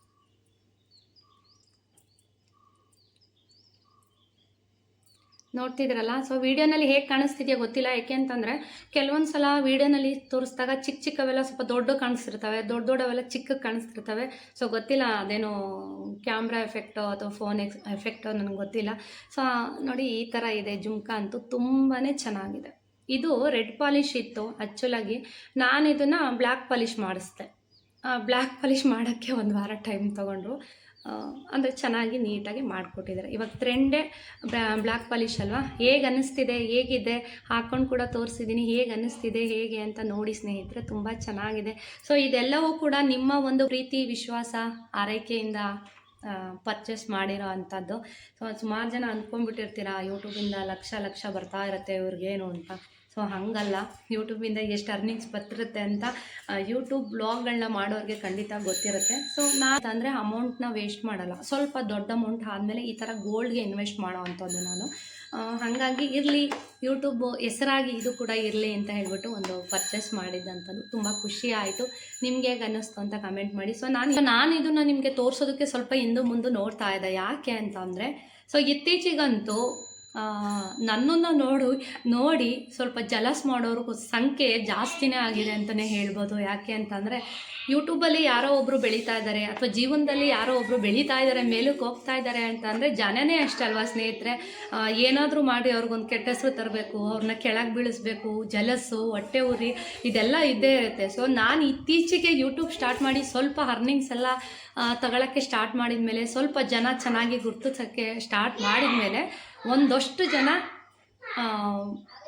ನೋಡ್ತಿದ್ರಲ್ಲ? ಸೊ ವೀಡಿಯೋನಲ್ಲಿ ಹೇಗೆ ಕಾಣಿಸ್ತಿದೆಯೋ ಗೊತ್ತಿಲ್ಲ. ಯಾಕೆ ಅಂತಂದರೆ ಕೆಲವೊಂದು ಸಲ ವೀಡಿಯೋನಲ್ಲಿ ತೋರಿಸಿದಾಗ ಚಿಕ್ಕ ಚಿಕ್ಕವೆಲ್ಲ ಸ್ವಲ್ಪ ದೊಡ್ಡ ಕಾಣಿಸ್ತಿರ್ತವೆ, ದೊಡ್ಡ ದೊಡ್ಡವೆಲ್ಲ ಚಿಕ್ಕ ಕಾಣಿಸ್ತಿರ್ತವೆ. ಸೊ ಗೊತ್ತಿಲ್ಲ ಅದೇನೋ ಕ್ಯಾಮ್ರಾ ಎಫೆಕ್ಟೋ ಅಥವಾ ಫೋನ್ ಎಕ್ಸ್, ಎಫೆಕ್ಟೋ ನನಗೆ ಗೊತ್ತಿಲ್ಲ. ಸೊ ನೋಡಿ ಈ ಥರ ಇದೆ ಜುಮ್ಕಾ ಅಂತೂ ತುಂಬಾ ಚೆನ್ನಾಗಿದೆ. ಇದು ರೆಡ್ ಪಾಲಿಶ್ ಇತ್ತು. ಆ್ಯಕ್ಚುಲಾಗಿ ನಾನು ಇದನ್ನು ಬ್ಲ್ಯಾಕ್ ಪಾಲಿಶ್ ಮಾಡಿಸ್ದೆ. ಬ್ಲ್ಯಾಕ್ ಪಾಲಿಶ್ ಮಾಡೋಕ್ಕೆ ಒಂದು ವಾರ ಟೈಮ್ ತೊಗೊಂಡ್ರು. ಅಂದರೆ ಚೆನ್ನಾಗಿ ನೀಟಾಗಿ ಮಾಡಿಕೊಟ್ಟಿದ್ದಾರೆ. ಇವಾಗ ಟ್ರೆಂಡೇ ಬ್ಲ್ಯಾಕ್ ಪಾಲಿಶ್ ಅಲ್ವಾ? ಹೇಗೆ ಅನ್ನಿಸ್ತಿದೆ, ಹೇಗಿದೆ? ಹಾಕ್ಕೊಂಡು ಕೂಡ ತೋರಿಸಿದ್ದೀನಿ ಹೇಗೆ ಅನ್ನಿಸ್ತಿದೆ, ಹೇಗೆ ಅಂತ ನೋಡಿ ಸ್ನೇಹಿತರೆ, ತುಂಬ ಚೆನ್ನಾಗಿದೆ. ಸೊ ಇದೆಲ್ಲವೂ ಕೂಡ ನಿಮ್ಮ ಒಂದು ಪ್ರೀತಿ, ವಿಶ್ವಾಸ, ಆರೈಕೆಯಿಂದ ಪರ್ಚೇಸ್ ಮಾಡಿರೋ ಅಂಥದ್ದು. ಸೊ ಸುಮಾರು ಜನ ಅಂದ್ಕೊಂಡ್ಬಿಟ್ಟಿರ್ತೀರ ಯೂಟ್ಯೂಬಿಂದ ಲಕ್ಷ ಲಕ್ಷ ಬರ್ತಾ ಇರುತ್ತೆ ಇವ್ರಿಗೇನು ಅಂತ? ಸೊ ಹಾಗಲ್ಲ. ಯೂಟ್ಯೂಬಿಂದ ಎಷ್ಟು ಅರ್ನಿಂಗ್ಸ್ ಬರ್ತಿರುತ್ತೆ ಅಂತ ಯೂಟ್ಯೂಬ್ ಬ್ಲಾಗ್ಗಳನ್ನ ಮಾಡೋರಿಗೆ ಖಂಡಿತ ಗೊತ್ತಿರುತ್ತೆ. ಸೊ ನಾನು ಅಂದರೆ ಅಮೌಂಟ್ನ ವೇಸ್ಟ್ ಮಾಡಲ್ಲ. ಸ್ವಲ್ಪ ದೊಡ್ಡ ಅಮೌಂಟ್ ಆದಮೇಲೆ ಈ ಥರ ಗೋಲ್ಡ್ಗೆ ಇನ್ವೆಸ್ಟ್ ಮಾಡೋ ಅಂಥದ್ದು ನಾನು. ಹಾಗಾಗಿ ಇರಲಿ ಯೂಟ್ಯೂಬ್ ಹೆಸರಾಗಿ ಇದು ಕೂಡ ಇರಲಿ ಅಂತ ಹೇಳ್ಬಿಟ್ಟು ಒಂದು ಪರ್ಚೇಸ್ ಮಾಡಿದ್ದಂಥದ್ದು ತುಂಬ ಖುಷಿ ಆಯಿತು. ನಿಮಗೆ ಹೇಗೆ ಅನ್ನಿಸ್ತು ಅಂತ ಕಮೆಂಟ್ ಮಾಡಿ. ಸೊ ನಾನು ನಾನು ಇದನ್ನು ನಿಮಗೆ ತೋರಿಸೋದಕ್ಕೆ ಸ್ವಲ್ಪ ಹಿಂದೂ ಮುಂದೆ ನೋಡ್ತಾ ಇದ್ದೆ. ಯಾಕೆ ಅಂತ ಅಂದರೆ ಸೊ ಇತ್ತೀಚಿಗಂತೂ ನನ್ನನ್ನು ನೋಡು, ನೋಡಿ ಸ್ವಲ್ಪ ಜಲಸ್ ಮಾಡೋರು ಸಂಖ್ಯೆ ಜಾಸ್ತಿನೇ ಆಗಿದೆ ಅಂತಲೇ ಹೇಳ್ಬೋದು. ಯಾಕೆ ಅಂತಂದರೆ, ಯೂಟ್ಯೂಬಲ್ಲಿ ಯಾರೋ ಒಬ್ಬರು ಬೆಳೀತಾ ಇದ್ದಾರೆ ಅಥವಾ ಜೀವನದಲ್ಲಿ ಯಾರೋ ಒಬ್ಬರು ಬೆಳೀತಾ ಇದ್ದಾರೆ ಮೇಲಕ್ಕೆ ಹೋಗ್ತಾ ಇದ್ದಾರೆ ಅಂತಂದರೆ ಜನನೇ ಅಷ್ಟಲ್ವಾ ಸ್ನೇಹಿತರೆ? ಏನಾದರೂ ಮಾಡಿ ಅವ್ರಿಗೊಂದು ಕೆಟ್ಟ ಹೆಸರು ತರಬೇಕು ಅವ್ರನ್ನ ಕೆಳಗೆ ಬೀಳಿಸ್ಬೇಕು ಜಲಸ್ಸು ಹೊಟ್ಟೆ ಉರಿ, ಇದೆಲ್ಲ ಇದ್ದೇ ಇರುತ್ತೆ. ಸೊ ನಾನು ಇತ್ತೀಚೆಗೆ ಯೂಟ್ಯೂಬ್ ಸ್ಟಾರ್ಟ್ ಮಾಡಿ ಸ್ವಲ್ಪ ಅರ್ನಿಂಗ್ಸ್ ಎಲ್ಲ ತಗೊಳ್ಳೋಕ್ಕೆ ಸ್ಟಾರ್ಟ್ ಮಾಡಿದ ಮೇಲೆ ಸ್ವಲ್ಪ ಜನ ಚೆನ್ನಾಗಿ ಗುರ್ತಿಸೋಕ್ಕೆ ಸ್ಟಾರ್ಟ್ ಮಾಡಿದ ಮೇಲೆ ಒಂದಷ್ಟು ಜನ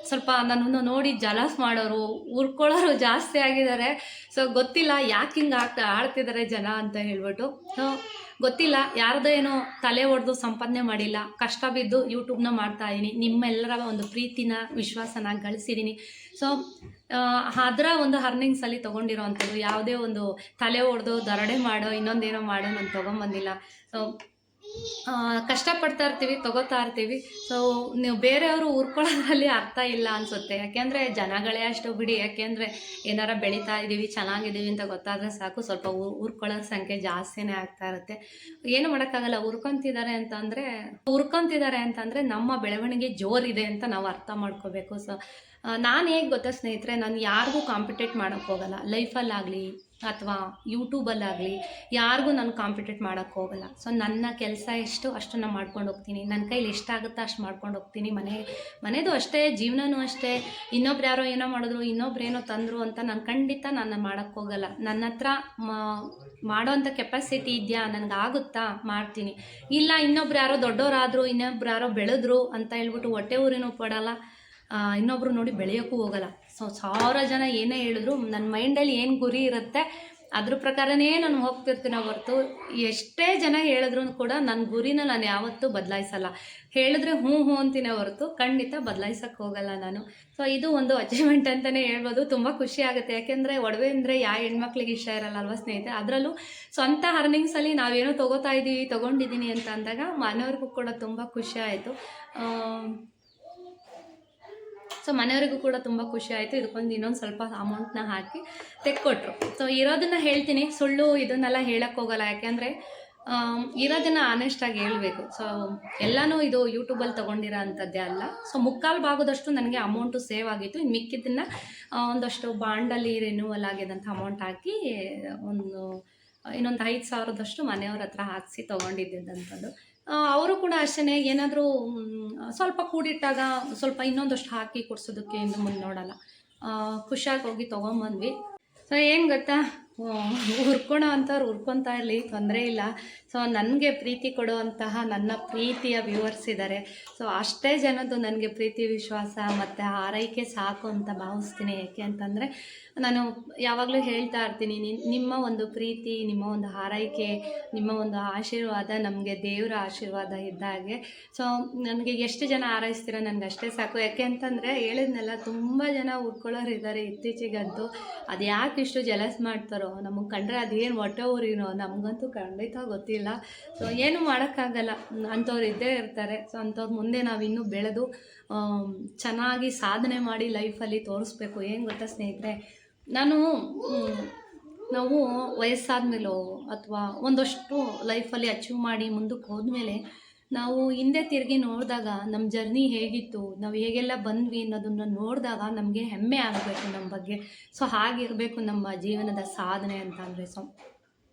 ಸ್ವಲ್ಪ ನನ್ನನ್ನು ನೋಡಿ ಜಲಾಸ್ ಮಾಡೋರು ಉರ್ಕೊಳ್ಳೋರು ಜಾಸ್ತಿ ಆಗಿದ್ದಾರೆ. ಸೊ ಗೊತ್ತಿಲ್ಲ ಯಾಕೆ ಹಿಂಗೆ ಆಗ್ತಾ ಆಡ್ತಿದ್ದಾರೆ ಜನ ಅಂತ ಹೇಳ್ಬಿಟ್ಟು. ಸೊ ಗೊತ್ತಿಲ್ಲ, ಯಾರ್ದೋ ಏನೋ ತಲೆ ಒಡೆದು ಸಂಪಾದನೆ ಮಾಡಿಲ್ಲ, ಕಷ್ಟ ಬಿದ್ದು ಯೂಟ್ಯೂಬ್ನ ಮಾಡ್ತಾ ಇದ್ದೀನಿ ನಿಮ್ಮೆಲ್ಲರ ಒಂದು ಪ್ರೀತಿನ, ವಿಶ್ವಾಸನ ಗಳಿಸಿದ್ದೀನಿ ಸೊ ಅದರ ಒಂದು ಅರ್ನಿಂಗ್ಸಲ್ಲಿ ತೊಗೊಂಡಿರೋ ಅಂಥದ್ದು ಯಾವುದೇ ಒಂದು ತಲೆ ಒಡೆದು ದರಡೆ ಮಾಡೋ, ಇನ್ನೊಂದೇನೋ ಮಾಡೋ, ನಾನು ತೊಗೊಂಬಂದಿಲ್ಲ. ಸೊ ಕಷ್ಟಪಡ್ತಾ ಇರ್ತೀವಿ, ತಗೋತಾ ಇರ್ತೀವಿ. ಸೊ ನೀವು ಬೇರೆಯವರು ಉರ್ಕೊಳ್ಳೋದ್ರಲ್ಲಿ ಅರ್ಥ ಇಲ್ಲ ಅನಿಸುತ್ತೆ. ಯಾಕೆಂದರೆ ಜನಗಳೇ ಅಷ್ಟು ಬಿಡಿ. ಯಾಕೆಂದರೆ ಏನಾರ ಬೆಳೀತಾ ಇದ್ದೀವಿ ಚೆನ್ನಾಗಿದ್ದೀವಿ ಅಂತ ಗೊತ್ತಾದರೆ ಸಾಕು. ಸ್ವಲ್ಪ ಉರ್ ಉರ್ಕೊಳ್ಳೋ ಸಂಖ್ಯೆ ಜಾಸ್ತಿನೇ ಆಗ್ತಾ ಇರುತ್ತೆ. ಏನು ಮಾಡೋಕ್ಕಾಗಲ್ಲ. ಉರ್ಕೊತಿದ್ದಾರೆ ಅಂತಂದರೆ ಉರ್ಕೊಂತಿದ್ದಾರೆ ಅಂತಂದರೆ ನಮ್ಮ ಬೆಳವಣಿಗೆ ಜೋರಿದೆ ಅಂತ ನಾವು ಅರ್ಥ ಮಾಡ್ಕೋಬೇಕು. ಸೊ ನಾನು ಹೇಗೆ ಗೊತ್ತಾ ಸ್ನೇಹಿತರೆ, ನಾನು ಯಾರಿಗೂ ಕಾಂಪಿಟೇಟ್ ಮಾಡೋಕ್ಕೋಗಲ್ಲ ಲೈಫಲ್ಲಾಗಲಿ ಅಥವಾ ಯೂಟ್ಯೂಬಲ್ಲಾಗಲಿ ಯಾರಿಗೂ ನಾನು ಕಾಂಪಿಟೇಟ್ ಮಾಡೋಕ್ಕೆ ಹೋಗಲ್ಲ. ಸೊ ನನ್ನ ಕೆಲಸ ಎಷ್ಟು, ಅಷ್ಟನ್ನು ಮಾಡ್ಕೊಂಡು ಹೋಗ್ತೀನಿ. ನನ್ನ ಕೈಲಿ ಎಷ್ಟಾಗುತ್ತೋ ಅಷ್ಟು ಮಾಡ್ಕೊಂಡು ಹೋಗ್ತೀನಿ. ಮನೆ, ಮನೆದು ಅಷ್ಟೇ, ಜೀವನನೂ ಅಷ್ಟೇ. ಇನ್ನೊಬ್ರು ಯಾರೋ ಏನೋ ಮಾಡಿದ್ರು, ಇನ್ನೊಬ್ರು ಏನೋ ತಂದರು ಅಂತ ನಾನು ಖಂಡಿತ ನಾನು ಮಾಡೋಕ್ಕೆ ಹೋಗಲ್ಲ. ನನ್ನ ಹತ್ರ ಮಾಡೋವಂಥ ಕೆಪಾಸಿಟಿ ಇದೆಯಾ? ನನಗೆ ಆಗುತ್ತಾ? ಮಾಡ್ತೀನಿ. ಇಲ್ಲ, ಇನ್ನೊಬ್ರು ಯಾರೋ ದೊಡ್ಡವರಾದರು ಇನ್ನೊಬ್ರು ಯಾರೋ ಬೆಳೆದ್ರು ಅಂತ ಹೇಳ್ಬಿಟ್ಟು ಹೊಟ್ಟೆ ಊರಿನೂ ಪಡಲ್ಲ. ಆ, ಇನ್ನೊಬ್ರು ನೋಡಿ ಬೆಳೆಯೋಕ್ಕೂ ಹೋಗಲ್ಲ. ಸೊ ಸಾವಿರ ಜನ ಏನೇ ಹೇಳಿದ್ರು ನನ್ನ ಮೈಂಡಲ್ಲಿ ಏನು ಗುರಿ ಇರುತ್ತೆ ಅದ್ರ ಪ್ರಕಾರನೇ ನಾನು ಹೋಗ್ತಿರ್ತೀನಿ ಹೊರತು. ಎಷ್ಟೇ ಜನ ಹೇಳಿದ್ರು ಕೂಡ ನನ್ನ ಗುರಿನ ನಾನು ಯಾವತ್ತೂ ಬದಲಾಯಿಸಲ್ಲ. ಹೇಳಿದ್ರೆ ಹ್ಞೂ ಹ್ಞೂ ಅಂತೀನಿ ಹೊರತು ಖಂಡಿತ ಬದಲಾಯಿಸಕ್ಕೆ ಹೋಗಲ್ಲ ನಾನು. ಸೊ ಇದು ಒಂದು ಅಚೀವ್ಮೆಂಟ್ ಅಂತಲೇ ಹೇಳ್ಬೋದು. ತುಂಬ ಖುಷಿ ಆಗುತ್ತೆ. ಯಾಕೆಂದರೆ ಒಡವೆ ಅಂದರೆ ಯಾವ ಹೆಣ್ಮಕ್ಳಿಗೆ ಇಷ್ಟ ಇರಲ್ಲ ಅಲ್ವಾ ಸ್ನೇಹಿತರೆ ಅದರಲ್ಲೂ ಸ್ವಂತ ಅರ್ನಿಂಗ್ಸಲ್ಲಿ ನಾವೇನೋ ತೊಗೋತಾ ಇದ್ದೀವಿ ತೊಗೊಂಡಿದ್ದೀನಿ ಅಂತ ಅಂದಾಗ ಮನೆಯವ್ರಿಗೂ ಕೂಡ ತುಂಬ ಖುಷಿ ಆಯಿತು. ಸೊ ಮನೆಯವರಿಗೂ ಕೂಡ ತುಂಬ ಖುಷಿ ಆಯಿತು. ಇದಕ್ಕೊಂದು ಇನ್ನೊಂದು ಸ್ವಲ್ಪ ಅಮೌಂಟ್ನ ಹಾಕಿ ತೆಕ್ಕೊಟ್ರು. ಸೊ ಇರೋದನ್ನು ಹೇಳ್ತೀನಿ. ಸುಳ್ಳು ಇದನ್ನೆಲ್ಲ ಹೇಳಕ್ಕೆ ಹೋಗಲ್ಲ. ಯಾಕೆಂದರೆ ಇರೋದನ್ನ ಆನೆಸ್ಟಾಗಿ ಹೇಳಬೇಕು. ಸೊ ಎಲ್ಲನೂ ಇದು ಯೂಟ್ಯೂಬಲ್ಲಿ ತೊಗೊಂಡಿರೋ ಅಂಥದ್ದೇ ಅಲ್ಲ. ಸೊ ಮುಕ್ಕಾಲು ಭಾಗದಷ್ಟು ನನಗೆ ಅಮೌಂಟು ಸೇವ್ ಆಗಿತ್ತು. ಇನ್ನು ಮಿಕ್ಕಿದ್ದನ್ನು ಒಂದಷ್ಟು ಬಾಂಡಲ್ಲಿ ರಿನ್ಯೂವಲ್ ಆಗಿದಂಥ ಅಮೌಂಟ್ ಹಾಕಿ, ಒಂದು, ಇನ್ನೊಂದು ಐದು ಸಾವಿರದಷ್ಟು ಮನೆಯವ್ರ ಹತ್ರ ಹಾಕಿಸಿ ತೊಗೊಂಡಿದ್ದಂಥದ್ದು ಅವರು ಕೂಡ ಅಷ್ಟೇ ಏನಾದರೂ ಸ್ವಲ್ಪ ಕೂಡಿಟ್ಟಾಗ ಸ್ವಲ್ಪ ಇನ್ನೊಂದಷ್ಟು ಹಾಕಿ ಕೊಡ್ಸೋದಕ್ಕೆ ಇನ್ನು ಮುಂದೆ ನೋಡಲ್ಲ. ಖುಷಿಯಾಗಿ ಹೋಗಿ ತೊಗೊಂಬಂದ್ವಿ. ಸೊ ಏನು ಗೊತ್ತಾ? ಹುರ್ಕೊಳೋ ಅಂಥವ್ರು ಹುರ್ಕೊತಾ ಇರಲಿ, ತೊಂದರೆ ಇಲ್ಲ. ಸೊ ನನಗೆ ಪ್ರೀತಿ ಕೊಡುವಂತಹ ನನ್ನ ಪ್ರೀತಿಯ ವ್ಯೂವರ್ಸ್ ಇದ್ದಾರೆ ಸೊ ಅಷ್ಟೇ ಜನದ್ದು ನನಗೆ ಪ್ರೀತಿ, ವಿಶ್ವಾಸ ಮತ್ತು ಆರೈಕೆ ಸಾಕು ಅಂತ ಭಾವಿಸ್ತೀನಿ. ಯಾಕೆ ಅಂತಂದರೆ, ನಾನು ಯಾವಾಗಲೂ ಹೇಳ್ತಾ ಇರ್ತೀನಿ ನಿಮ್ಮ ಒಂದು ಪ್ರೀತಿ, ನಿಮ್ಮ ಒಂದು ಆರೈಕೆ ನಿಮ್ಮ ಒಂದು ಆಶೀರ್ವಾದ ನಮಗೆ ದೇವರ ಆಶೀರ್ವಾದ ಇದ್ದಾಗೆ ಸೊ ನನಗೆ ಎಷ್ಟು ಜನ ಆರೈಸ್ತೀರೋ ನನಗೆ ಅಷ್ಟೇ ಸಾಕು. ಯಾಕೆ ಅಂತಂದರೆ, ಹೇಳಿದ್ನೆಲ್ಲ, ತುಂಬ ಜನ ಉಟ್ಕೊಳ್ಳೋರು ಇದ್ದಾರೆ ಇತ್ತೀಚೆಗಂತೂ. ಅದು ಯಾಕೆ ಇಷ್ಟು ಜಲಸ್ ಮಾಡ್ತಾರೋ? ನಮಗೆ ಕಂಡ್ರೆ ಅದೇನು ಹೊಟ್ಟೆ ಊರಿನೋ ನಮಗಂತೂ ಖಂಡಿತ ಗೊತ್ತಿಲ್ಲ. ಸೊ ಏನು ಮಾಡೋಕ್ಕಾಗಲ್ಲ. ಅಂಥವ್ರು ಇದ್ದೇ ಇರ್ತಾರೆ. ಸೊ ಅಂಥವ್ರ ಮುಂದೆ ನಾವು ಇನ್ನೂ ಬೆಳೆದು ಚೆನ್ನಾಗಿ ಸಾಧನೆ ಮಾಡಿ ಲೈಫಲ್ಲಿ ತೋರಿಸ್ಬೇಕು. ಏನು ಗೊತ್ತಾ ಸ್ನೇಹಿತರೆ? ನಾನು ನಾವು ವಯಸ್ಸಾದ ಮೇಲೋ ಅಥವಾ ಒಂದಷ್ಟು ಲೈಫಲ್ಲಿ ಅಚೀವ್ ಮಾಡಿ ಮುಂದಕ್ಕೆ ಹೋದ್ಮೇಲೆ ನಾವು ಹಿಂದೆ ತಿರುಗಿ ನೋಡಿದಾಗ ನಮ್ಮ ಜರ್ನಿ ಹೇಗಿತ್ತು, ನಾವು ಹೇಗೆಲ್ಲ ಬಂದ್ವಿ ಅನ್ನೋದನ್ನು ನೋಡಿದಾಗ ನಮಗೆ ಹೆಮ್ಮೆ ಆಗಬೇಕು ನಮ್ಮ ಬಗ್ಗೆ. ಸೊ ಹಾಗಿರಬೇಕು ನಮ್ಮ ಜೀವನದ ಸಾಧನೆ ಅಂತ ಅಂದರೆ. ಸೊ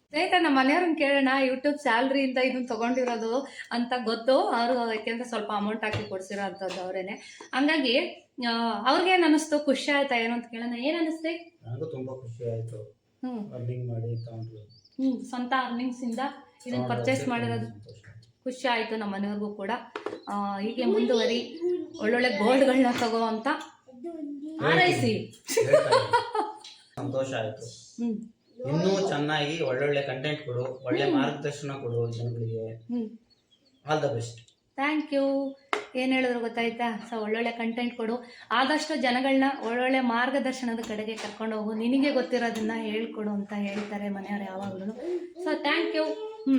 ಸ್ನೇಹಿತರೆ ನಮ್ಮ ಮನೆಯವ್ರನ್ನ ಕೇಳೋಣ ಯೂಟ್ಯೂಬ್ ಸ್ಯಾಲ್ರಿಯಿಂದ ಇದನ್ನ ತಗೊಂಡಿರೋದು ಅಂತ ಗೊತ್ತು. ಅವರು ಯಾಕೆಂದ್ರೆ ಸ್ವಲ್ಪ ಅಮೌಂಟ್ ಹಾಕಿ ಕೊಡ್ಸಿರೋ ಅಂಥದ್ದು ಅವರೇನೆ. ಹಂಗಾಗಿ ಅವ್ರಿಗೆ ಏನ್ ಅನ್ನಿಸ್ತು? ಖುಷಿ ಆಯ್ತಾ ಏನು ಅಂತ ಕೇಳೋಣ. ಏನು ಅನ್ನಿಸ್ತೆ? ನನಗೂ ತುಂಬಾ ಖುಷಿ ಆಯ್ತು. ಅರ್ನಿಂಗ್ ಮಾಡಿ ತಗೊಂಡ್ರು. ಹ್ಞೂ ಸ್ವಂತ ಅರ್ನಿಂಗ್ಸಿಂದ ಇದನ್ನ ಪರ್ಚೇಸ್ ಮಾಡಿರೋದು. ಖುಷಿ ಆಯ್ತು ನಮ್ಮ ಮನೆಯವ್ರಿಗೂ ಕೂಡ. ಆ, ಹೀಗೆ ಮುಂದುವರಿ. ಒಳ್ಳೊಳ್ಳೆ ಗೋಲ್ಡ್ಗಳನ್ನ ತಗೋ ಅಂತ. ಆರೈಸಿ. ಸಂತೋಷ ಆಯ್ತು. ಹ್ಞೂ ಇನ್ನೂ ಚೆನ್ನಾಗಿ ಒಳ್ಳೊಳ್ಳೆ ಕಂಟೆಂಟ್ ಕೊಡು ಒಳ್ಳೆ ಮಾರ್ಗದರ್ಶನ ಕೊಡು ಜನಗಳಿಗೆ. All the best thank you ಏನು ಹೇಳಿದ್ರು ಗೊತ್ತಾಯ್ತಾ? ಸೊ ಒಳ್ಳೊಳ್ಳೆ ಕಂಟೆಂಟ್ ಕೊಡು. ಆದಷ್ಟು ಜನಗಳನ್ನ ಒಳ್ಳೊಳ್ಳೆ ಮಾರ್ಗದರ್ಶನದ ಕಡೆಗೆ ಕರ್ಕೊಂಡು ಹೋಗು. ನಿನಗೆ ಗೊತ್ತಿರೋದನ್ನ ಹೇಳ್ಕೊಡು ಅಂತ ಹೇಳ್ತಾರೆ ಮನೆಯವ್ರು ಯಾವಾಗಲೂ. ಸೊ ಥ್ಯಾಂಕ್ ಯು ಹ್ಞೂ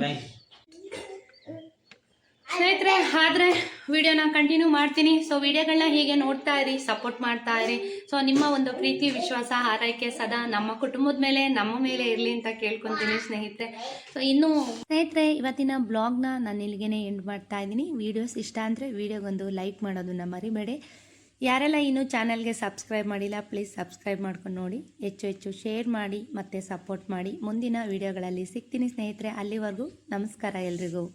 ಸ್ನೇಹಿತರೆ, ಆದರೆ ವಿಡಿಯೋನ ಕಂಟಿನ್ಯೂ ಮಾಡ್ತೀನಿ. ಸೊ ವಿಡಿಯೋಗಳನ್ನ ಹೀಗೆ ನೋಡ್ತಾ ಇರಿ ಸಪೋರ್ಟ್ ಮಾಡ್ತಾ ಇರಿ. ಸೊ ನಿಮ್ಮ ಒಂದು ಪ್ರೀತಿ, ವಿಶ್ವಾಸ, ಆರೈಕೆ ಸದಾ ನಮ್ಮ ಕುಟುಂಬದ ಮೇಲೆ, ನಮ್ಮ ಮೇಲೆ ಇರಲಿ ಅಂತ ಕೇಳ್ಕೊತೀನಿ ಸ್ನೇಹಿತರೆ. ಸೊ ಇನ್ನು ಸ್ನೇಹಿತರೆ, ಇವತ್ತಿನ ಬ್ಲಾಗ್ನ ನಾನು ಇಲ್ಲಿಗೆ ಎಂಡ್ ಮಾಡ್ತಾ ಇದ್ದೀನಿ. ವಿಡಿಯೋಸ್ ಇಷ್ಟ ಅಂದರೆ ವಿಡಿಯೋಗೊಂದು ಲೈಕ್ ಮಾಡೋದನ್ನ ಮರಿಬೇಡಿ. ಯಾರೆಲ್ಲ ಇನ್ನೂ ಚಾನಲ್ಗೆ ಸಬ್ಸ್ಕ್ರೈಬ್ ಮಾಡಿಲ್ಲ ಪ್ಲೀಸ್ ಸಬ್ಸ್ಕ್ರೈಬ್ ಮಾಡ್ಕೊಂಡು ನೋಡಿ. ಹೆಚ್ಚು ಹೆಚ್ಚು ಶೇರ್ ಮಾಡಿ, ಮತ್ತು ಸಪೋರ್ಟ್ ಮಾಡಿ. ಮುಂದಿನ ವಿಡಿಯೋಗಳಲ್ಲಿ ಸಿಗ್ತೀನಿ ಸ್ನೇಹಿತರೆ. ಅಲ್ಲಿವರೆಗೂ ನಮಸ್ಕಾರ ಎಲ್ರಿಗೂ.